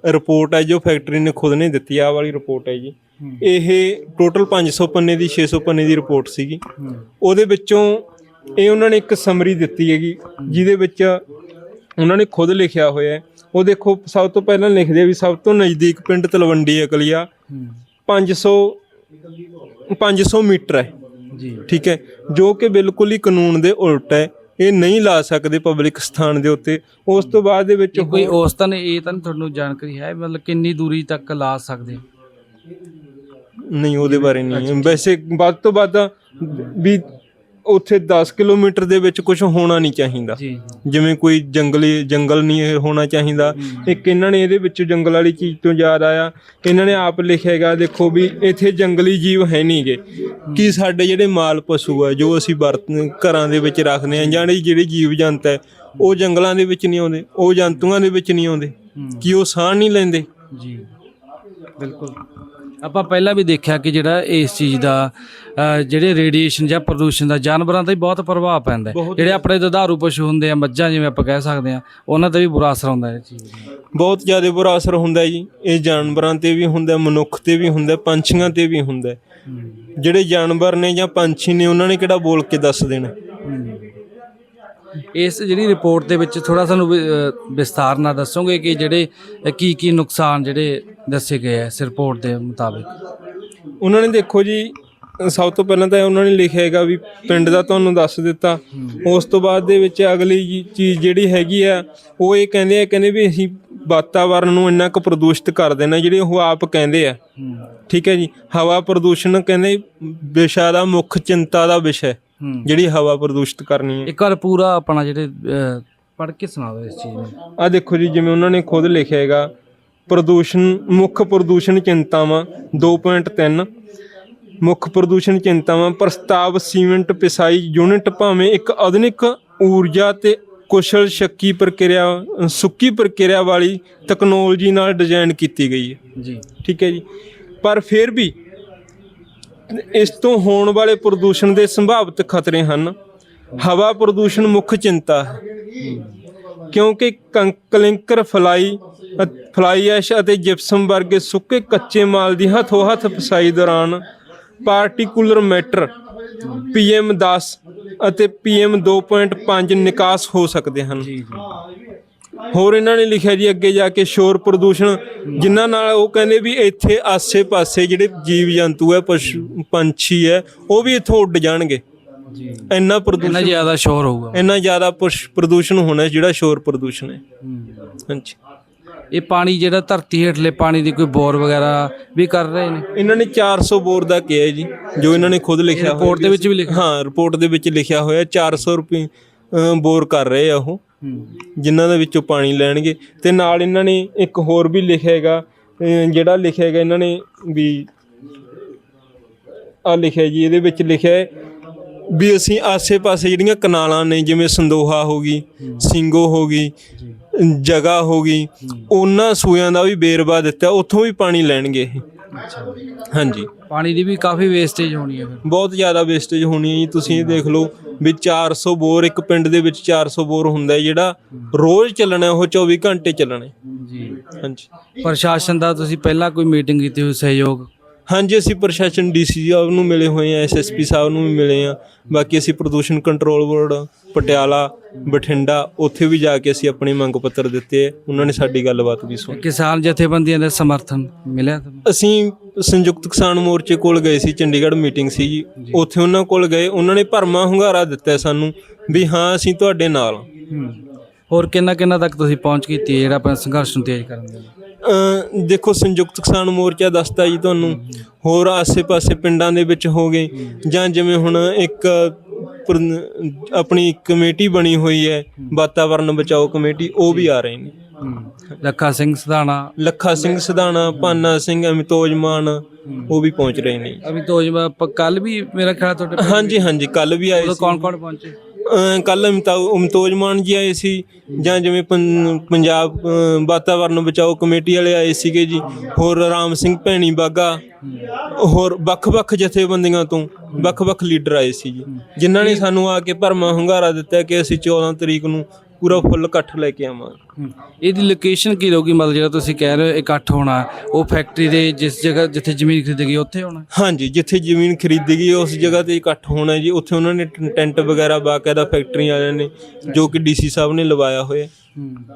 ਰਿਪੋਰਟ ਹੈ ਜੋ ਫੈਕਟਰੀ ਨੇ ਖੁਦ ਨੇ ਦਿੱਤੀ ਆ ਵਾਲੀ ਰਿਪੋਰਟ ਹੈ ਜੀ। ਇਹ ਟੋਟਲ 500 ਪੰਨੇ ਦੀ 600 ਪੰਨੇ ਦੀ ਰਿਪੋਰਟ ਸੀਗੀ। ਉਹਦੇ ਵਿੱਚੋਂ ਇਹ ਉਹਨਾਂ ਨੇ ਇੱਕ ਸਮਰੀ ਦਿੱਤੀ ਹੈਗੀ ਜਿਹਦੇ ਵਿੱਚ ਉਹਨਾਂ ਨੇ ਖੁਦ ਲਿਖਿਆ ਹੋਇਆ ਉਹ ਦੇਖੋ ਸਭ ਤੋਂ ਪਹਿਲਾਂ ਲਿਖਦੇ ਆ ਵੀ ਸਭ ਤੋਂ ਨਜ਼ਦੀਕ ਪਿੰਡ ਤਲਵੰਡੀ ਅਕਲੀਆ 500 500 ਮੀਟਰ ਹੈ। ਜੀ। ਠੀਕ ਹੈ। ਜੋ ਕਿ ਬਿਲਕੁਲ ਹੀ ਕਾਨੂੰਨ ਦੇ ਉਲਟ ਹੈ। ਇਹ ਨਹੀਂ ਲਾ ਸਕਦੇ ਪਬਲਿਕ ਸਥਾਨ ਦੇ ਉੱਤੇ। ਉਸ ਤੋਂ ਬਾਅਦ ਦੇ ਵਿੱਚ ਕੋਈ ਔਸਤਨ ਇਹ ਤਾਂ ਤੁਹਾਨੂੰ ਜਾਣਕਾਰੀ ਹੈ ਮਤਲਬ ਕਿੰਨੀ ਦੂਰੀ ਤੱਕ ਲਾ ਸਕਦੇ? ਨਹੀਂ ਉਹਦੇ ਬਾਰੇ ਨਹੀਂ। ਵੈਸੇ ਵੱਧ ਤੋਂ ਵੱਧ ਵੀ ਉੱਥੇ 10 ਕਿਲੋਮੀਟਰ ਦੇ ਵਿੱਚ ਕੁਝ ਹੋਣਾ ਨਹੀਂ ਚਾਹੀਦਾ। ਜੀ ਜਿਵੇਂ ਕੋਈ ਜੰਗਲੀ ਜੰਗਲ ਨਹੀਂ ਇਹ ਹੋਣਾ ਚਾਹੀਦਾ। ਇੱਕ ਇਹਨਾਂ ਨੇ ਇਹਦੇ ਵਿੱਚ ਜੰਗਲ ਵਾਲੀ ਚੀਜ਼ ਤੋਂ ਯਾਦ ਆਇਆ। ਇਹਨਾਂ ਨੇ ਆਪ ਲਿਖਿਆ ਹੈਗਾ ਦੇਖੋ ਵੀ ਇੱਥੇ ਜੰਗਲੀ ਜੀਵ ਹੈ ਨਹੀਂਗੇ ਕੀ ਸਾਡੇ ਜਿਹੜੇ ਮਾਲ ਪਸ਼ੂ ਆ ਜੋ ਅਸੀਂ ਵਰਤ ਘਰਾਂ ਦੇ ਵਿੱਚ ਰੱਖਦੇ ਆ ਜਾਂ ਜਿਹੜੇ ਜੀਵ ਜੰਤ ਹੈ ਉਹ ਜੰਗਲਾਂ ਦੇ ਵਿੱਚ ਨਹੀਂ ਆਉਂਦੇ ਉਹ ਜੰਤੂਆਂ ਦੇ ਵਿੱਚ ਨਹੀਂ ਆਉਂਦੇ। ਕੀ ਉਹ ਸਾਹ ਨਹੀਂ ਲੈਂਦੇ? ਜੀ। ਬਿਲਕੁਲ। ਆਪਾਂ ਪਹਿਲਾਂ ਵੀ ਦੇਖਿਆ ਕਿ ਜਿਹੜਾ ਇਸ ਚੀਜ਼ ਦਾ ਅ, ਜਿਹੜੇ ਰੇਡੀਏਸ਼ਨ ਜਾਂ ਪ੍ਰਦੂਸ਼ਣ ਦਾ ਜਾਨਵਰਾਂ ਤੇ ਬਹੁਤ ਪ੍ਰਭਾਵ ਪੈਂਦਾ ਹੈ। ਜਿਹੜੇ ਆਪਣੇ ਦੁਧਾਰੂ ਪਸ਼ੂ ਹੁੰਦੇ ਆ ਮੱਝਾਂ ਜਿਵੇਂ ਆਪਾਂ ਕਹਿ ਸਕਦੇ ਆ ਉਹਨਾਂ ਤੇ ਵੀ ਬੁਰਾ ਅਸਰ ਹੁੰਦਾ ਹੈ ਇਹ ਚੀਜ਼ ਦਾ। ਬਹੁਤ ਜ਼ਿਆਦਾ ਬੁਰਾ ਅਸਰ ਹੁੰਦਾ ਹੈ ਜੀ। ਇਹ ਜਾਨਵਰਾਂ ਤੇ ਵੀ ਹੁੰਦਾ ਮਨੁੱਖ ਤੇ ਵੀ ਹੁੰਦਾ ਪੰਛੀਆਂ ਤੇ ਵੀ ਹੁੰਦਾ ਹੈ। ਜਿਹੜੇ ਜਾਨਵਰ ਨੇ ਜਾਂ ਪੰਛੀ ਨੇ ਉਹਨਾਂ ਨੇ ਕਿਹੜਾ ਬੋਲ ਕੇ ਦੱਸ ਦੇਣਾ? ਇਸ ਜਿਹੜੀ ਰਿਪੋਰਟ ਦੇ ਵਿੱਚ ਥੋੜਾ ਸਾਨੂੰ ਵਿ- ਅ, ਵਿਸਥਾਰ ਨਾਲ ਦੱਸੋਗੇ ਕਿ ਜਿਹੜੇ ਕੀ ਕੀ ਨੁਕਸਾਨ ਜਿਹੜੇ ਦੱਸੇ ਗਏ ਆ ਇਸ ਰਿਪੋਰਟ ਦੇ ਮੁਤਾਬਿਕ? ਉਹਨਾਂ ਨੇ ਦੇਖੋ ਜੀ ਸਭ ਤੋਂ ਪਹਿਲਾਂ ਤਾਂ ਉਹਨਾਂ ਨੇ ਲਿਖਿਆ ਹੈਗਾ ਵੀ ਪਿੰਡ ਦਾ ਤੁਹਾਨੂੰ ਦੱਸ ਦਿੱਤਾ। ਉਸ ਤੋਂ ਬਾਅਦ ਦੇ ਵਿੱਚ ਅਗਲੀ ਚੀਜ਼ ਜਿਹੜੀ ਹੈਗੀ ਆ ਉਹ ਇਹ ਕਹਿੰਦੇ ਆ ਕਹਿੰਦੇ ਵੀ ਅਸੀਂ ਵਾਤਾਵਰਣ ਨੂੰ ਇੰਨਾ ਕੁ ਪ੍ਰਦੂਸ਼ਿਤ ਕਰ ਦੇਣਾ ਜਿਹੜੇ ਉਹ ਆਪ ਕਹਿੰਦੇ ਆ। ਠੀਕ ਹੈ ਜੀ ਹਵਾ ਪ੍ਰਦੂਸ਼ਣ ਕਹਿੰਦੇ ਵਿਸ਼ਾ ਦਾ ਮੁੱਖ ਚਿੰਤਾ ਦਾ ਵਿਸ਼ਾ ਹੂੰ। ਜਿਹੜੀ ਹਵਾ ਪ੍ਰਦੂਸ਼ਿਤ ਕਰਨੀ ਹੈ। ਇੱਕ ਵਾਰ ਪੂਰਾ ਆਪਣਾ ਜਿਹੜੇ ਅ, ਪੜ੍ਹ ਕੇ ਸੁਣਾ ਦਿਓ ਇਸ ਚੀਜ਼ ਨੂੰ। ਆ ਦੇਖੋ ਜੀ ਜਿਵੇਂ ਉਹਨਾਂ ਨੇ ਖੁਦ ਲਿਖਿਆ ਹੈਗਾ ਪ੍ਰਦੂਸ਼ਣ ਮੁੱਖ ਪ੍ਰਦੂਸ਼ਣ ਚਿੰਤਾਵਾਂ 2.3 ਮੁੱਖ ਪ੍ਰਦੂਸ਼ਣ ਚਿੰਤਾਵਾਂ ਪ੍ਰਸਤਾਵ ਸੀਮੈਂਟ ਪਿਸਾਈ ਯੂਨਿਟ ਭਾਵੇਂ ਇੱਕ ਆਧੁਨਿਕ ਊਰਜਾ ਤੇ ਕੁਸ਼ਲ ਸ਼ੱਕੀ ਪ੍ਰਕਿਰਿਆ ਸੁੱਕੀ ਪ੍ਰਕਿਰਿਆ ਵਾਲੀ ਟੈਕਨੋਲੋਜੀ ਨਾਲ ਡਿਜ਼ਾਈਨ ਕੀਤੀ ਗਈ ਹੈ। ਜੀ। ਠੀਕ ਹੈ ਜੀ। ਪਰ ਫਿਰ ਵੀ ਇਸ ਤੋਂ ਹੋਣ ਵਾਲੇ ਪ੍ਰਦੂਸ਼ਣ ਦੇ ਸੰਭਾਵਿਤ ਖਤਰੇ ਹਨ। ਹਵਾ ਪ੍ਰਦੂਸ਼ਣ ਮੁੱਖ ਚਿੰਤਾ ਹੈ। ਕਿਉਂਕਿ ਕੰਕ- ਕਲਿੰਕਰ ਫਲਾਈ ਅ- ਫਲਾਈ ਐਸ਼ ਅਤੇ ਜਿਪਸਮ ਵਰਗੇ ਸੁੱਕੇ ਕੱਚੇ ਮਾਲ ਦੀ ਹੱਥੋਂ ਹੱਥ ਫਸਾਈ ਦੌਰਾਨ ਪਾਰਟਿਕੂਲਰ ਮੈਟਰ ਪੀਐਮ 10 ਅਤੇ ਪੀਐਮ 2.5 ਨਿਕਾਸ ਹੋ ਸਕਦੇ ਹਨ। ਹੋਰ ਇਹਨਾਂ ਨੇ ਲਿਖਿਆ ਜੀ ਅੱਗੇ ਜਾ ਕੇ ਸ਼ੋਰ ਪ੍ਰਦੂਸ਼ਣ ਜਿਨ੍ਹਾਂ ਨਾਲ ਉਹ ਕਹਿੰਦੇ ਵੀ ਇੱਥੇ ਆਸੇ-ਪਾਸੇ ਜਿਹੜੇ ਜੀਵ ਜੰਤੂ ਹੈ ਪਸ਼ੂ ਪੰਛੀ ਹੈ ਉਹ ਵੀ ਇੱਥੋਂ ਉੱਡ ਜਾਣਗੇ। ਜੀ। ਇੰਨਾ ਇੰਨਾ ਪ੍ਰਦੂਸ਼ਣ ਜ਼ਿਆਦਾ ਸ਼ੋਰ ਹੋਊਗਾ। ਇੰਨਾ ਜ਼ਿਆਦਾ ਪੁਸ਼- ਪ੍ਰਦੂਸ਼ਣ ਹੋਣਾ ਜਿਹੜਾ ਸ਼ੋਰ ਪ੍ਰਦੂਸ਼ਣ ਹੈ। ਹੂੰ। ਹਾਂਜੀ। ਇਹ ਪਾਣੀ ਜਿਹੜਾ ਧਰਤੀ ਹੇਠਲੇ ਪਾਣੀ ਦੀ ਕੋਈ ਬੋਰ ਵਗੈਰਾ ਵੀ ਕਰ ਰਹੇ ਨੇ? ਇਹਨਾਂ ਨੇ 400 ਬੋਰ ਦਾ ਕਿਹਾ ਹੈ ਜੀ ਜੋ ਇਹਨਾਂ ਨੇ ਖੁਦ ਲਿਖਿਆ ਹੋਇਆ report ਦੇ ਵਿੱਚ ਵੀ ਲਿਖਿਆ? ਹਾਂ ਰਿਪੋਰਟ ਦੇ ਵਿੱਚ ਲਿਖਿਆ ਹੋਇਆ 400 ਰੁਪਏ ਅ, ਬੋਰ ਕਰ ਰਹੇ ਆ ਉਹ। ਹੂੰ ਜਿਨ੍ਹਾਂ ਦੇ ਵਿੱਚੋਂ ਪਾਣੀ ਲੈਣਗੇ ਤੇ ਨਾਲ ਇਹਨਾਂ ਨੇ ਇੱਕ ਹੋਰ ਵੀ ਲਿਖਿਆ ਹੈਗਾ ਜਿਹੜਾ ਲਿਖਿਆ ਹੈਗਾ ਇਹਨਾਂ ਨੇ ਵੀ ਆ ਲਿਖਿਆ ਜੀ, ਇਹਦੇ ਵਿੱਚ ਲਿਖਿਆ ਹੈ ਵੀ ਅਸੀਂ ਆਸੇ-ਪਾਸੇ ਜਿਹੜੀਆਂ ਕਨਾਲਾਂ ਨੇ, ਜਿਵੇਂ ਸੰਦੋਹਾ ਹੋ ਗਈ ਸਿੰਗੋ ਹੋ ਗਈ ਜਗ੍ਹਾ ਹੋ ਗਈ, ਉਹਨਾਂ ਸੂਇਆਂ ਦਾ ਵੀ ਬੇਰਵਾ ਦਿੱਤਾ, ਉੱਥੋਂ ਵੀ ਪਾਣੀ ਲੈਣਗੇ ਇਹ। ਹਾਂਜੀ। ਪਾਣੀ ਦੀ ਵੀ ਕਾਫੀ ਵੇਸਟੇਜ ਹੋਣੀ ਹੈ ਫਿਰ। ਬਹੁਤ ਜ਼ਿਆਦਾ ਵੇਸਟੇਜ ਹੋਣੀ ਹੈ ਜੀ। ਤੁਸੀਂ ਇਹ ਦੇਖ ਲਓ ਵੀ 400 ਬੋਰ ਇੱਕ ਪਿੰਡ ਦੇ ਵਿੱਚ 400 ਬੋਰ ਹੁੰਦਾ ਹੈ ਜਿਹੜਾ ਰੋਜ਼ ਚੱਲਣਾ ਉਹ 24 ਘੰਟੇ ਚੱਲਣੇ ਜੀ। ਹਾਂਜੀ। ਪ੍ਰਸ਼ਾਸਨ ਦਾ ਤੁਸੀਂ ਪਹਿਲਾਂ ਕੋਈ ਮੀਟਿੰਗ ਕੀਤੀ ਹੋਈ ਸਹਿਯੋਗ? ਹਾਂਜੀ ਅਸੀਂ ਪ੍ਰਸ਼ਾਸਨ ਡੀਸੀ ਸਾਹਿਬ ਨੂੰ ਮਿਲੇ ਹੋਏ ਆ ਐਸਐਸਪੀ ਸਾਹਿਬ ਨੂੰ ਵੀ ਮਿਲੇ ਆ ਬਾਕੀ ਅਸੀਂ ਪ੍ਰਦੂਸ਼ਣ ਕੰਟਰੋਲ ਬੋਰਡ ਪਟਿਆਲਾ ਬਠਿੰਡਾ ਉੱਥੇ ਵੀ ਜਾ ਕੇ ਅਸੀਂ ਆਪਣੀ ਮੰਗ ਪੱਤਰ ਦਿੱਤੇ ਉਹਨਾਂ ਨੇ ਸਾਡੀ ਗੱਲਬਾਤ ਵੀ ਸੁਣੀ। ਕਿਸਾਨ ਜਥੇਬੰਦੀਆਂ ਦਾ ਸਮਰਥਨ ਮਿਲਿਆ ਤੁਹਾਨੂੰ? ਅਸੀਂ ਸੰਯੁਕਤ ਕਿਸਾਨ ਮੋਰਚੇ ਕੋਲ ਗਏ ਸੀ ਚੰਡੀਗੜ੍ਹ ਮੀਟਿੰਗ ਸੀ ਜੀ। ਉੱਥੇ ਉਹਨਾਂ ਕੋਲ ਗਏ ਉਹਨਾਂ ਨੇ ਭਰਮਾ ਹੁੰਗਾਰਾ ਦਿੱਤਾ ਸਾਨੂੰ ਵੀ ਹਾਂ ਅਸੀਂ ਤੁਹਾਡੇ ਨਾਲ ਹਾਂ। ਹੋਰ ਕਿੰਨਾ ਕਿੰਨਾ ਤੱਕ ਤੁਸੀਂ ਪਹੁੰਚ ਕੀਤੀ ਹੈ ਜਿਹੜਾ ਆਪਣਾ ਸੰਘਰਸ਼ ਨੂੰ ਤੇਜ਼ ਕਰਨ ਦੇ ਲਈ? ਦੇਖੋ ਸੰਯੁਕਤ ਕਿਸਾਨ ਮੋਰਚਾ ਦੱਸਦਾ ਜੀ ਤੁਹਾਨੂੰ। ਹੋਰ ਆਸੇ-ਪਾਸੇ ਪਿੰਡਾਂ ਦੇ ਵਿੱਚ ਹੋ ਗਏ। ਜਾਂ ਜਿਵੇਂ ਹੁਣ ਇੱਕ ਆਪਣੀ ਕਮੇਟੀ ਬਣੀ ਹੋਈ ਹੈ ਵਾਤਾਵਰਨ ਬਚਾਓ ਕਮੇਟੀ ਉਹ ਵੀ ਆ ਰਹੇ ਨੇ। ਲੱਖਾ ਸਿੰਘ ਸਧਾਣਾ। ਲੱਖਾ ਸਿੰਘ ਸਿਧਾਣਾ ਭਾਨਾ ਸਿੰਘ ਅਮਿਤੋਜ ਮਾਨ ਉਹ ਵੀ ਪਹੁੰਚ ਰਹੇ ਨੇ। ਅਭੀ ਤੋਂ ਕੱਲ ਵੀ ਮੇਰਾ ਖਿਆਲ ਤੁਹਾਡੇ ਹਾਂਜੀ ਹਾਂਜੀ ਕੱਲ ਵੀ ਆਏ ਸੀ। ਕੌਣ ਕੌਣ ਪਹੁੰਚੇ? ਕੱਲ ਅਮਤੋਜ ਮਾਨ ਜੀ ਆਏ ਸੀ ਜਾਂ ਜਿਵੇਂ ਪੰ- ਪੰਜਾਬ ਅ, ਵਾਤਾਵਰਨ ਬਚਾਓ ਕਮੇਟੀ ਵਾਲੇ ਆਏ ਸੀਗੇ ਜੀ ਹੋਰ ਰਾਮ ਸਿੰਘ ਭੈਣੀ ਬਾਗਾ ਹੋਰ ਵੱਖ-ਵੱਖ ਜਥੇਬੰਦੀਆਂ ਤੋਂ ਵੱਖ-ਵੱਖ ਲੀਡਰ ਆਏ ਸੀ ਜੀ ਜਿਨ੍ਹਾਂ ਨੇ ਸਾਨੂੰ ਆ ਕੇ ਭਰਮਾ ਹੁੰਗਾਰਾ ਦਿੱਤਾ ਕਿ ਅਸੀਂ 14 ਤਰੀਕ ਨੂੰ ਪੂਰਾ ਫੁੱਲ ਇਕੱਠ ਲੈ ਕੇ ਆਵਾਂਗੇ ਇਹਦੀ ਲੋਕੇਸ਼ਨ ਕੀ ਰਹੂਗੀ? ਮਤਲਬ ਜਿਹੜਾ ਤੁਸੀਂ ਕਹਿ ਰਹੇ ਹੋ ਇਕੱਠ ਹੋਣਾ ਉਹ ਫੈਕਟਰੀ ਦੇ ਜਿਸ ਜਗ੍ਹਾ ਜਿੱਥੇ ਜ਼ਮੀਨ ਖਰੀਦੀ ਗਈ ਉੱਥੇ ਹੋਣਾ? ਹਾਂਜੀ ਜਿੱਥੇ ਜ਼ਮੀਨ ਖਰੀਦੀ ਗਈ ਉਸ ਜਗ੍ਹਾ ਤੇ ਇਕੱਠ ਹੋਣਾ ਜੀ। ਉੱਥੇ ਉਹਨਾਂ ਨੇ ਟੈਂਟ ਵਗੈਰਾ ਬਾਕਾਇਦਾ ਫੈਕਟਰੀ ਵਾਲਿਆਂ ਨੇ ਜੋ ਕਿ ਡੀਸੀ ਸਾਹਿਬ ਨੇ ਲਵਾਇਆ ਹੋਇਆ।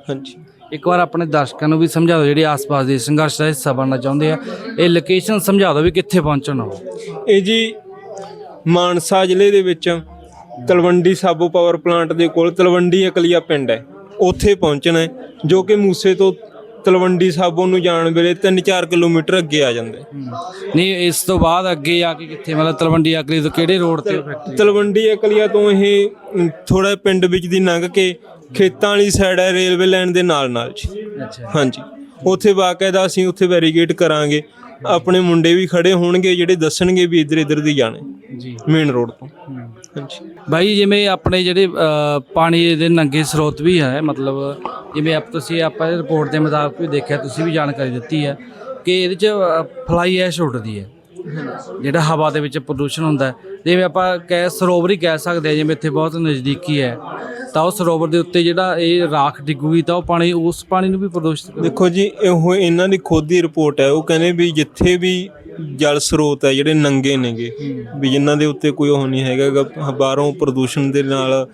ਹਾਂਜੀ। ਇੱਕ ਵਾਰ ਆਪਣੇ ਦਰਸ਼ਕਾਂ ਨੂੰ ਵੀ ਸਮਝਾ ਦਿਓ ਜਿਹੜੇ ਆਸ-ਪਾਸ ਦੇ ਸੰਘਰਸ਼ ਦਾ ਹਿੱਸਾ ਬਣਨਾ ਚਾਹੁੰਦੇ ਆ। ਇਹ ਲੋਕੇਸ਼ਨ ਸਮਝਾ ਦਿਓ ਵੀ ਕਿੱਥੇ ਪਹੁੰਚਣਾ ਇਹ ਜੀ ਮਾਨਸਾ ਜ਼ਿਲ੍ਹੇ ਦੇ ਵਿੱਚ ਤਲਵੰਡੀ ਸਾਬੋ ਪਾਵਰ ਪਲਾਂਟ ਦੇ ਕੋਲ ਤਲਵੰਡੀ ਅਕਲੀਆ ਪਿੰਡ ਹੈ। ਉੱਥੇ ਪਹੁੰਚਣਾ ਹੈ ਜੋ ਕਿ ਮੂਸੇ ਤੋਂ ਤਲਵੰਡੀ ਸਾਬੋ ਨੂੰ ਜਾਣ ਵੇਲੇ 3-4 ਕਿਲੋਮੀਟਰ ਅੱਗੇ ਆ ਜਾਂਦਾ ਹੈ। ਨਹੀਂ ਇਸ ਤੋਂ ਬਾਅਦ ਅੱਗੇ ਆ ਕੇ ਕਿੱਥੇ? ਮਤਲਬ ਤਲਵੰਡੀ ਆਕਰੀ ਤੋਂ ਕਿਹੜੇ ਰੋਡ ਤੇ ਫੈਕਟਰੀ ਤਲਵੰਡੀ ਅਕਲੀਆ ਤੋਂ ਇਹ ਥੋੜਾ ਪਿੰਡ ਵਿੱਚ ਦੀ ਲੰਘ ਕੇ ਖੇਤਾਂ ਵਾਲੀ ਸਾਈਡ ਹੈ ਰੇਲਵੇ ਲਾਈਨ ਦੇ ਨਾਲ ਨਾਲ ਜੀ। ਅੱਛਾ। ਹਾਂਜੀ। ਉੱਥੇ ਬਾਕਾਇਦਾ ਅਸੀਂ ਉੱਥੇ ਵੈਰੀਗੇਟ ਕਰਾਂਗੇ। ਆਪਣੇ ਮੁੰਡੇ ਵੀ ਖੜੇ ਹੋਣਗੇ ਜਿਹੜੇ ਦੱਸਣਗੇ ਵੀ ਇੱਧਰ ਇੱਧਰ ਦੀ ਜਾਣੇ ਜੀ। ਮੇਨ ਰੋਡ ਤੋਂ। ਬਾਈ ਜਿਵੇਂ ਆਪਣੇ ਜਿਹੜੇ ਅ, ਪਾਣੀ ਦੇ ਨੰਗੇ ਸਰੋਤ ਵੀ ਹੈ ਮਤਲਬ ਜਿਵੇਂ ਆਪ ਤੁਸੀਂ ਆਪਾਂ ਰਿਪੋਰਟ ਦੇ ਮੁਤਾਬਕ ਵੀ ਦੇਖਿਆ ਤੁਸੀਂ ਵੀ ਜਾਣਕਾਰੀ ਦਿੱਤੀ ਹੈ ਕਿ ਇਹਦੇ ਚ ਫਲਾਈ ਐਸ਼ ਉੱਡਦੀ ਹੈ ਜਿਹੜਾ ਹਵਾ ਦੇ ਵਿੱਚ ਪ੍ਰਦੂਸ਼ਣ ਹੁੰਦਾ ਹੈ। ਜਿਵੇਂ ਆਪਾਂ ਕਹਿ ਸਰੋਵਰ ਹੀ ਕਹਿ ਸਕਦੇ ਹਾਂ ਜਿਵੇਂ ਇੱਥੇ ਬਹੁਤ ਨਜ਼ਦੀਕੀ ਹੈ ਤਾਂ ਉਹ ਸਰੋਵਰ ਦੇ ਉੱਤੇ ਜਿਹੜਾ ਇਹ ਰਾਖ ਡਿੱਗੂਗੀ ਤਾਂ ਉਹ ਪਾਣੀ ਉਸ ਪਾਣੀ ਨੂੰ ਵੀ ਪ੍ਰਦੂਸ਼ਿਤ ਕਰੇਗਾ। ਦੇਖੋ ਜੀ ਇਹੋ ਇਹਨਾਂ ਦੀ ਖੁਦ ਦੀ ਰਿਪੋਰਟ ਹੈ ਉਹ ਕਹਿੰਦੇ ਵੀ ਜਿੱਥੇ ਵੀ ਜਲ ਸਰੋਤ ਹੈ ਜਿਹੜੇ ਨੰਗੇ ਨੇਗੇ। ਵੀ ਜਿਨ੍ਹਾਂ ਦੇ ਉੱਤੇ ਕੋਈ ਉਹ ਨਹੀਂ ਹੈਗਾ ਗਾ, ਬਾਹਰੋਂ ਪ੍ਰਦੂਸ਼ਣ ਦੇ ਨਾਲ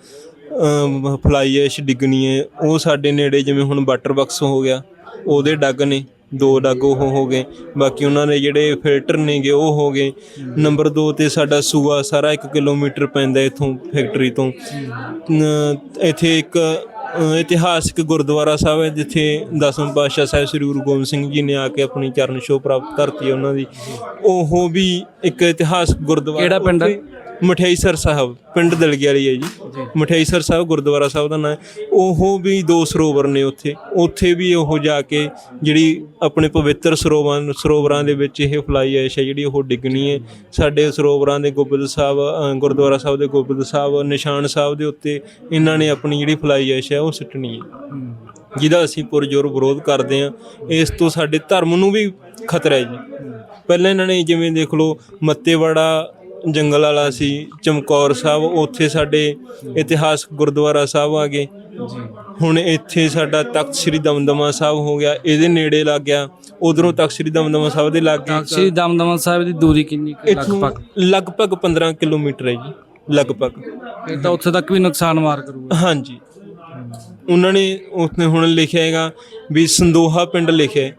ਅਮ, ਫਲਾਈ ਐਸ਼ ਡਿੱਗਣੀ ਹੈ। ਉਹ ਸਾਡੇ ਨੇੜੇ ਜਿਵੇਂ ਹੁਣ ਵਾਟਰ ਬਕਸ ਹੋ ਗਿਆ ਉਹਦੇ ਡੱਗ ਨੇ ਦੋ ਡੱਗ ਉਹ ਹੋ ਗਏ। ਬਾਕੀ ਉਹਨਾਂ ਦੇ ਜਿਹੜੇ ਫਿਲਟਰ ਨੇਗੇ ਉਹ ਹੋ ਗਏ। ਨੰਬਰ 2 ਤੇ ਸਾਡਾ ਸੂਆ ਸਾਰਾ 1 ਕਿਲੋਮੀਟਰ ਪੈਂਦਾ ਇਥੋਂ ਫੈਕਟਰੀ ਤੋਂ। ਅਮ, ਇੱਥੇ ਇੱਕ ਇਤਿਹਾਸਿਕ ਗੁਰਦੁਆਰਾ ਸਾਹਿਬ ਹੈ ਜਿੱਥੇ ਦਸਮ ਪਾਤਸ਼ਾਹ ਸਾਹਿਬ ਸ੍ਰੀ ਗੁਰੂ ਗੋਬਿੰਦ ਸਿੰਘ ਜੀ ਨੇ ਆ ਕੇ ਆਪਣੀ ਚਰਨ ਛੋਹ ਪ੍ਰਾਪਤ ਕਰਤੀ ਹੈ ਉਹਨਾਂ ਦੀ ਉਹ ਵੀ ਇੱਕ ਇਤਿਹਾਸਕ ਗੁਰਦੁਆਰਾ ਕਿਹੜਾ ਪਿੰਡ ਹੈ? ਮਠਿਆਈ ਸਰ ਸਾਹਿਬ ਪਿੰਡ ਦਲਗੀ ਵਾਲੀ ਹੈ ਜੀ। ਮਠਿਆਈਸਰ ਸਾਹਿਬ ਗੁਰਦੁਆਰਾ ਸਾਹਿਬ ਦਾ ਨਾਮ ਉਹ ਵੀ ਦੋ ਸਰੋਵਰ ਨੇ ਉੱਥੇ। ਉੱਥੇ ਵੀ ਉਹ ਜਾ ਕੇ ਜਿਹੜੀ ਆਪਣੇ ਪਵਿੱਤਰ ਸਰੋਵਰਾਂ ਸਰੋਵਰਾਂ ਦੇ ਵਿੱਚ ਇਹ ਫਲਾਈ ਐਸ਼ ਹੈ ਜਿਹੜੀ ਉਹ ਡਿੱਗਣੀ ਹੈ। ਸਾਡੇ ਸਰੋਵਰਾਂ ਦੇ ਗੋਬਿੰਦ ਸਾਹਿਬ ਗੁਰਦੁਆਰਾ ਸਾਹਿਬ ਦੇ ਗੋਬਿੰਦ ਸਾਹਿਬ ਨਿਸ਼ਾਨ ਸਾਹਿਬ ਦੇ ਉੱਤੇ ਇਹਨਾਂ ਨੇ ਆਪਣੀ ਜਿਹੜੀ ਫਲਾਈ ਐਸ਼ ਹੈ ਉਹ ਸਿੱਟਣੀ ਹੈ। ਜਿਹਦਾ ਅਸੀਂ ਪੁਰਜੋਰ ਵਿਰੋਧ ਕਰਦੇ ਹਾਂ। ਇਸ ਤੋਂ ਸਾਡੇ ਧਰਮ ਨੂੰ ਵੀ ਖਤਰਾ ਹੈ ਜੀ। ਪਹਿਲਾਂ ਇਹਨਾਂ ਨੇ ਜਿਵੇਂ ਦੇਖ ਲਓ ਮੱਤੇਵਾੜਾ ਜੰਗਲ ਵਾਲਾ ਸੀ ਚਮਕੌਰ ਸਾਹਿਬ ਉੱਥੇ ਸਾਡੇ ਇਤਿਹਾਸਕ ਗੁਰਦੁਆਰਾ ਸਾਹਿਬ ਆ ਗਏ। ਹੁਣ ਇੱਥੇ ਸਾਡਾ ਤਖਤ ਸ੍ਰੀ ਦਮਦਮਾ ਸਾਹਿਬ ਹੋ ਗਿਆ ਇਹਦੇ ਨੇੜੇ ਲੱਗ ਗਿਆ ਉਧਰੋਂ ਤਖਤ ਸ੍ਰੀ ਦਮਦਮਾ ਸਾਹਿਬ ਦੇ ਲੱਗ ਤਾਂ ਸ਼੍ਰੀ ਦਮਦਮਾ ਸਾਹਿਬ ਦੀ ਦੂਰੀ ਕਿੰਨੀ ਕੁ ਲਗਭਗ? ਲਗਭਗ 15 ਕਿਲੋਮੀਟਰ ਹੈ ਜੀ ਲਗਭਗ। ਇਹ ਤਾਂ ਉੱਥੇ ਤੱਕ ਵੀ ਨੁਕਸਾਨ ਮਾਰ ਕਰੂਗਾ। ਹਾਂਜੀ। ਉਹਨਾਂ ਨੇ ਉਸਨੇ ਹੁਣ ਲਿਖਿਆ ਹੈਗਾ ਵੀ ਸੰਦੋਹਾ ਪਿੰਡ ਲਿਖਿਆ।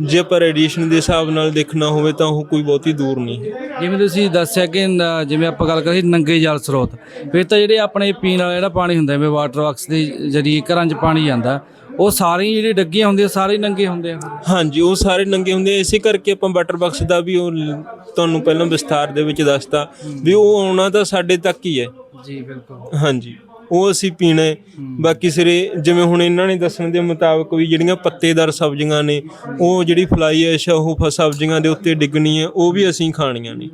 ਜੇ ਆਪਾਂ ਰੇਡੀਏਸ਼ਨ ਦੇ ਹਿਸਾਬ ਨਾਲ ਦੇਖਣਾ ਹੋਵੇ ਤਾਂ ਉਹ ਕੋਈ ਬਹੁਤੀ ਦੂਰ ਨਹੀਂ। ਹੈ ਜਿਵੇਂ ਤੁਸੀਂ ਦੱਸਿਆ ਕਿ ਨ- ਜਿਵੇਂ ਆਪਾਂ ਗੱਲ ਕਰੀ ਨੰਗੇ ਜਲ ਸਰੋਤ ਫਿਰ ਤਾਂ ਜਿਹੜੇ ਆਪਣੇ ਪੀਣ ਵਾਲਾ ਜਿਹੜਾ ਪਾਣੀ ਹੁੰਦਾ ਜਿਵੇਂ ਵਾਟਰ ਵਰਕਸ ਦੇ ਜਰੀਏ ਘਰਾਂ 'ਚ ਪਾਣੀ ਜਾਂਦਾ ਉਹ ਸਾਰੇ ਜਿਹੜੇ ਡੱਗੀਆਂ ਹੁੰਦੀਆਂ ਸਾਰੇ ਨੰਗੇ ਹੁੰਦੇ ਆ। ਹਾਂਜੀ ਉਹ ਸਾਰੇ ਨੰਗੇ ਹੁੰਦੇ ਆ। ਇਸੇ ਕਰਕੇ ਆਪਾਂ ਵਾਟਰ ਬਾਕਸ ਦਾ ਵੀ ਉਹ ਲ- ਤੁਹਾਨੂੰ ਪਹਿਲਾਂ ਵਿਸਥਾਰ ਦੇ ਵਿੱਚ ਦੱਸਤਾ ਵੀ ਉਹ ਆਉਣਾ ਤਾਂ ਸਾਡੇ ਤੱਕ ਹੀ ਹੈ। ਜੀ ਬਿਲਕੁਲ। ਹਾਂਜੀ। ਉਹ ਅਸੀਂ ਪੀਣਾ ਹੈ। ਬਾਕੀ ਸਿਰੇ ਜਿਵੇਂ ਹੁਣ ਇਹਨਾਂ ਨੇ ਦੱਸਣ ਦੇ ਮੁਤਾਬਕ ਵੀ ਜਿਹੜੀਆਂ ਪੱਤੇਦਾਰ ਸਬਜ਼ੀਆਂ ਨੇ ਉਹ ਜਿਹੜੀ ਫਲਾਈ ਐਸ਼ ਆ ਉਹ ਫ- ਸਬਜ਼ੀਆਂ ਦੇ ਉੱਤੇ ਡਿੱਗਣੀ ਹੈ ਉਹ ਵੀ ਅਸੀਂ ਖਾਣੀਆਂ ਨੇ।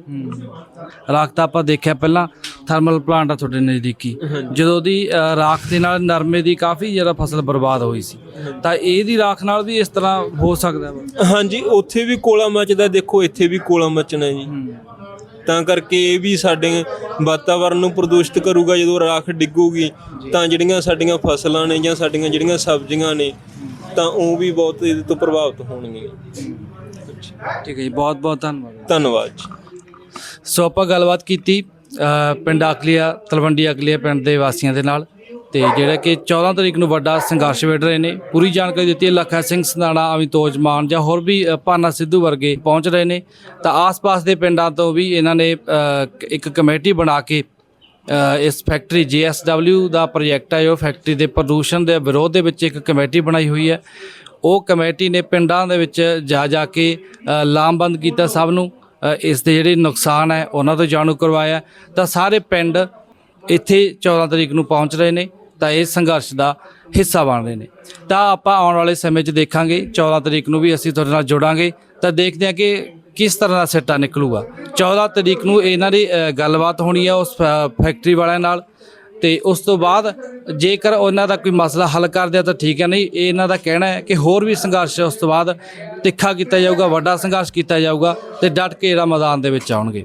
ਰਾਖ ਤਾਂ ਆਪਾਂ ਦੇਖਿਆ ਪਹਿਲਾਂ ਥਰਮਲ ਪਲਾਂਟ ਆ ਤੁਹਾਡੇ ਨਜ਼ਦੀਕੀ। ਜਦੋਂ ਦੀ ਅ, ਰਾਖ ਦੇ ਨਾਲ ਨਰਮੇ ਦੀ ਕਾਫੀ ਜ਼ਿਆਦਾ ਫਸਲ ਬਰਬਾਦ ਹੋਈ ਸੀ। ਤਾਂ ਇਹਦੀ ਰਾਖ ਨਾਲ ਵੀ ਇਸ ਤਰ੍ਹਾਂ ਹੋ ਸਕਦਾ ਵਾ? ਹਾਂਜੀ ਉੱਥੇ ਵੀ ਕੋਲਾ ਮੱਚਦਾ ਦੇਖੋ ਇੱਥੇ ਵੀ ਕੋਲਾ ਮੱਚਣਾ ਜੀ। ਤਾਂ ਕਰਕੇ ਇਹ ਵੀ ਸਾਡੇ ਵਾਤਾਵਰਣ ਨੂੰ ਪ੍ਰਦੂਸ਼ਿਤ ਕਰੂਗਾ ਜਦੋਂ ਰਾਖ ਡਿੱਗੂਗੀ ਤਾਂ ਜਿਹੜੀਆਂ ਸਾਡੀਆਂ ਫਸਲਾਂ ਨੇ ਜਾਂ ਸਾਡੀਆਂ ਜਿਹੜੀਆਂ ਸਬਜ਼ੀਆਂ ਨੇ ਤਾਂ ਉਹ ਵੀ ਬਹੁਤ ਇਹਦੇ ਤੋਂ ਪ੍ਰਭਾਵਿਤ ਹੋਣਗੀਆਂ। ਠੀਕ ਹੈ ਜੀ ਬਹੁਤ ਬਹੁਤ ਧੰਨਵਾਦ। ਧੰਨਵਾਦ ਜੀ। ਸੋ ਆਪਾਂ ਗੱਲਬਾਤ ਕੀਤੀ ਪਿੰਡ ਅਕਲੀਆ ਤਲਵੰਡੀ ਅਕਲੀਆ ਪਿੰਡ ਦੇ ਵਾਸੀਆਂ ਦੇ ਨਾਲ। ਤੇ ਜਿਹੜਾ ਕਿ 14 ਤਰੀਕ ਨੂੰ ਵੱਡਾ ਸੰਘਰਸ਼ ਵਿੱਢ ਰਹੇ ਨੇ। ਪੂਰੀ ਜਾਣਕਾਰੀ ਦਿੱਤੀ ਹੈ ਲੱਖਾ ਸਿੰਘ ਸੰਧਾਣਾ ਅਮਿਤੋਜ ਮਾਨ ਜਾਂ ਹੋਰ ਵੀ ਅ, ਭਾਨਾ ਸਿੱਧੂ ਵਰਗੇ ਪਹੁੰਚ ਰਹੇ ਨੇ। ਤਾਂ ਆਸ-ਪਾਸ ਦੇ ਪਿੰਡਾਂ ਤੋਂ ਵੀ ਇਹਨਾਂ ਨੇ ਇੱਕ ਕਮੇਟੀ ਬਣਾ ਕੇ ਇਸ ਫੈਕਟਰੀ JSW ਦਾ ਪ੍ਰੋਜੈਕਟ ਹੈ। ਉਹ ਫੈਕਟਰੀ ਦੇ ਪ੍ਰਦੂਸ਼ਣ ਦੇ ਵਿਰੋਧ ਦੇ ਵਿੱਚ ਇੱਕ ਕਮੇਟੀ ਬਣਾਈ ਹੋਈ ਹੈ। ਉਹ ਕਮੇਟੀ ਨੇ ਪਿੰਡਾਂ ਦੇ ਵਿੱਚ ਜਾ ਜਾ ਕੇ ਲਾਮਬੰਦ ਕੀਤਾ ਸਭ ਨੂੰ। ਇਸ ਦੇ ਜਿਹੜੇ ਨੁਕਸਾਨ ਹੈ ਉਹਨਾਂ ਤੋਂ ਜਾਣੂ ਕਰਵਾਇਆ। ਤਾਂ ਸਾਰੇ ਪਿੰਡ ਇੱਥੇ 14 ਤਰੀਕ ਨੂੰ ਪਹੁੰਚ ਰਹੇ ਨੇ। ਤਾਂ ਇਹ ਸੰਘਰਸ਼ ਦਾ ਹਿੱਸਾ ਬਣ ਰਹੇ ਨੇ। ਤਾਂ ਆਪਾਂ ਆਉਣ ਵਾਲੇ ਸਮੇਂ 'ਚ ਦੇਖਾਂਗੇ 14 ਤਰੀਕ ਨੂੰ ਵੀ ਅਸੀਂ ਤੁਹਾਡੇ ਨਾਲ ਜੁੜਾਂਗੇ। ਤਾਂ ਦੇਖਦੇ ਹਾਂ ਕਿ ਕਿਸ ਤਰ੍ਹਾਂ ਦਾ ਸਿੱਟਾ ਨਿਕਲੂਗਾ। 14 ਤਰੀਕ ਨੂੰ ਇਹਨਾਂ ਦੀ ਗੱਲਬਾਤ ਹੋਣੀ ਹੈ ਉਸ ਫ- ਫੈਕਟਰੀ ਵਾਲਿਆਂ ਨਾਲ। ਤੇ ਉਸ ਤੋਂ ਬਾਅਦ ਜੇਕਰ ਉਹਨਾਂ ਦਾ ਕੋਈ ਮਸਲਾ ਹੱਲ ਕਰਦੇ ਆ ਤਾਂ ਠੀਕ ਹੈ, ਨਹੀਂ, ਇਹ ਇਹਨਾਂ ਦਾ ਕਹਿਣਾ ਹੈ ਕਿ ਹੋਰ ਵੀ ਸੰਘਰਸ਼ ਉਸ ਤੋਂ ਬਾਅਦ ਤਿੱਖਾ ਕੀਤਾ ਜਾਊਗਾ, ਵੱਡਾ ਸੰਘਰਸ਼ ਕੀਤਾ ਜਾਊਗਾ ਤੇ ਡਟ ਕੇ ਇਹਦਾ ਮੈਦਾਨ ਦੇ ਵਿੱਚ ਆਉਣਗੇ।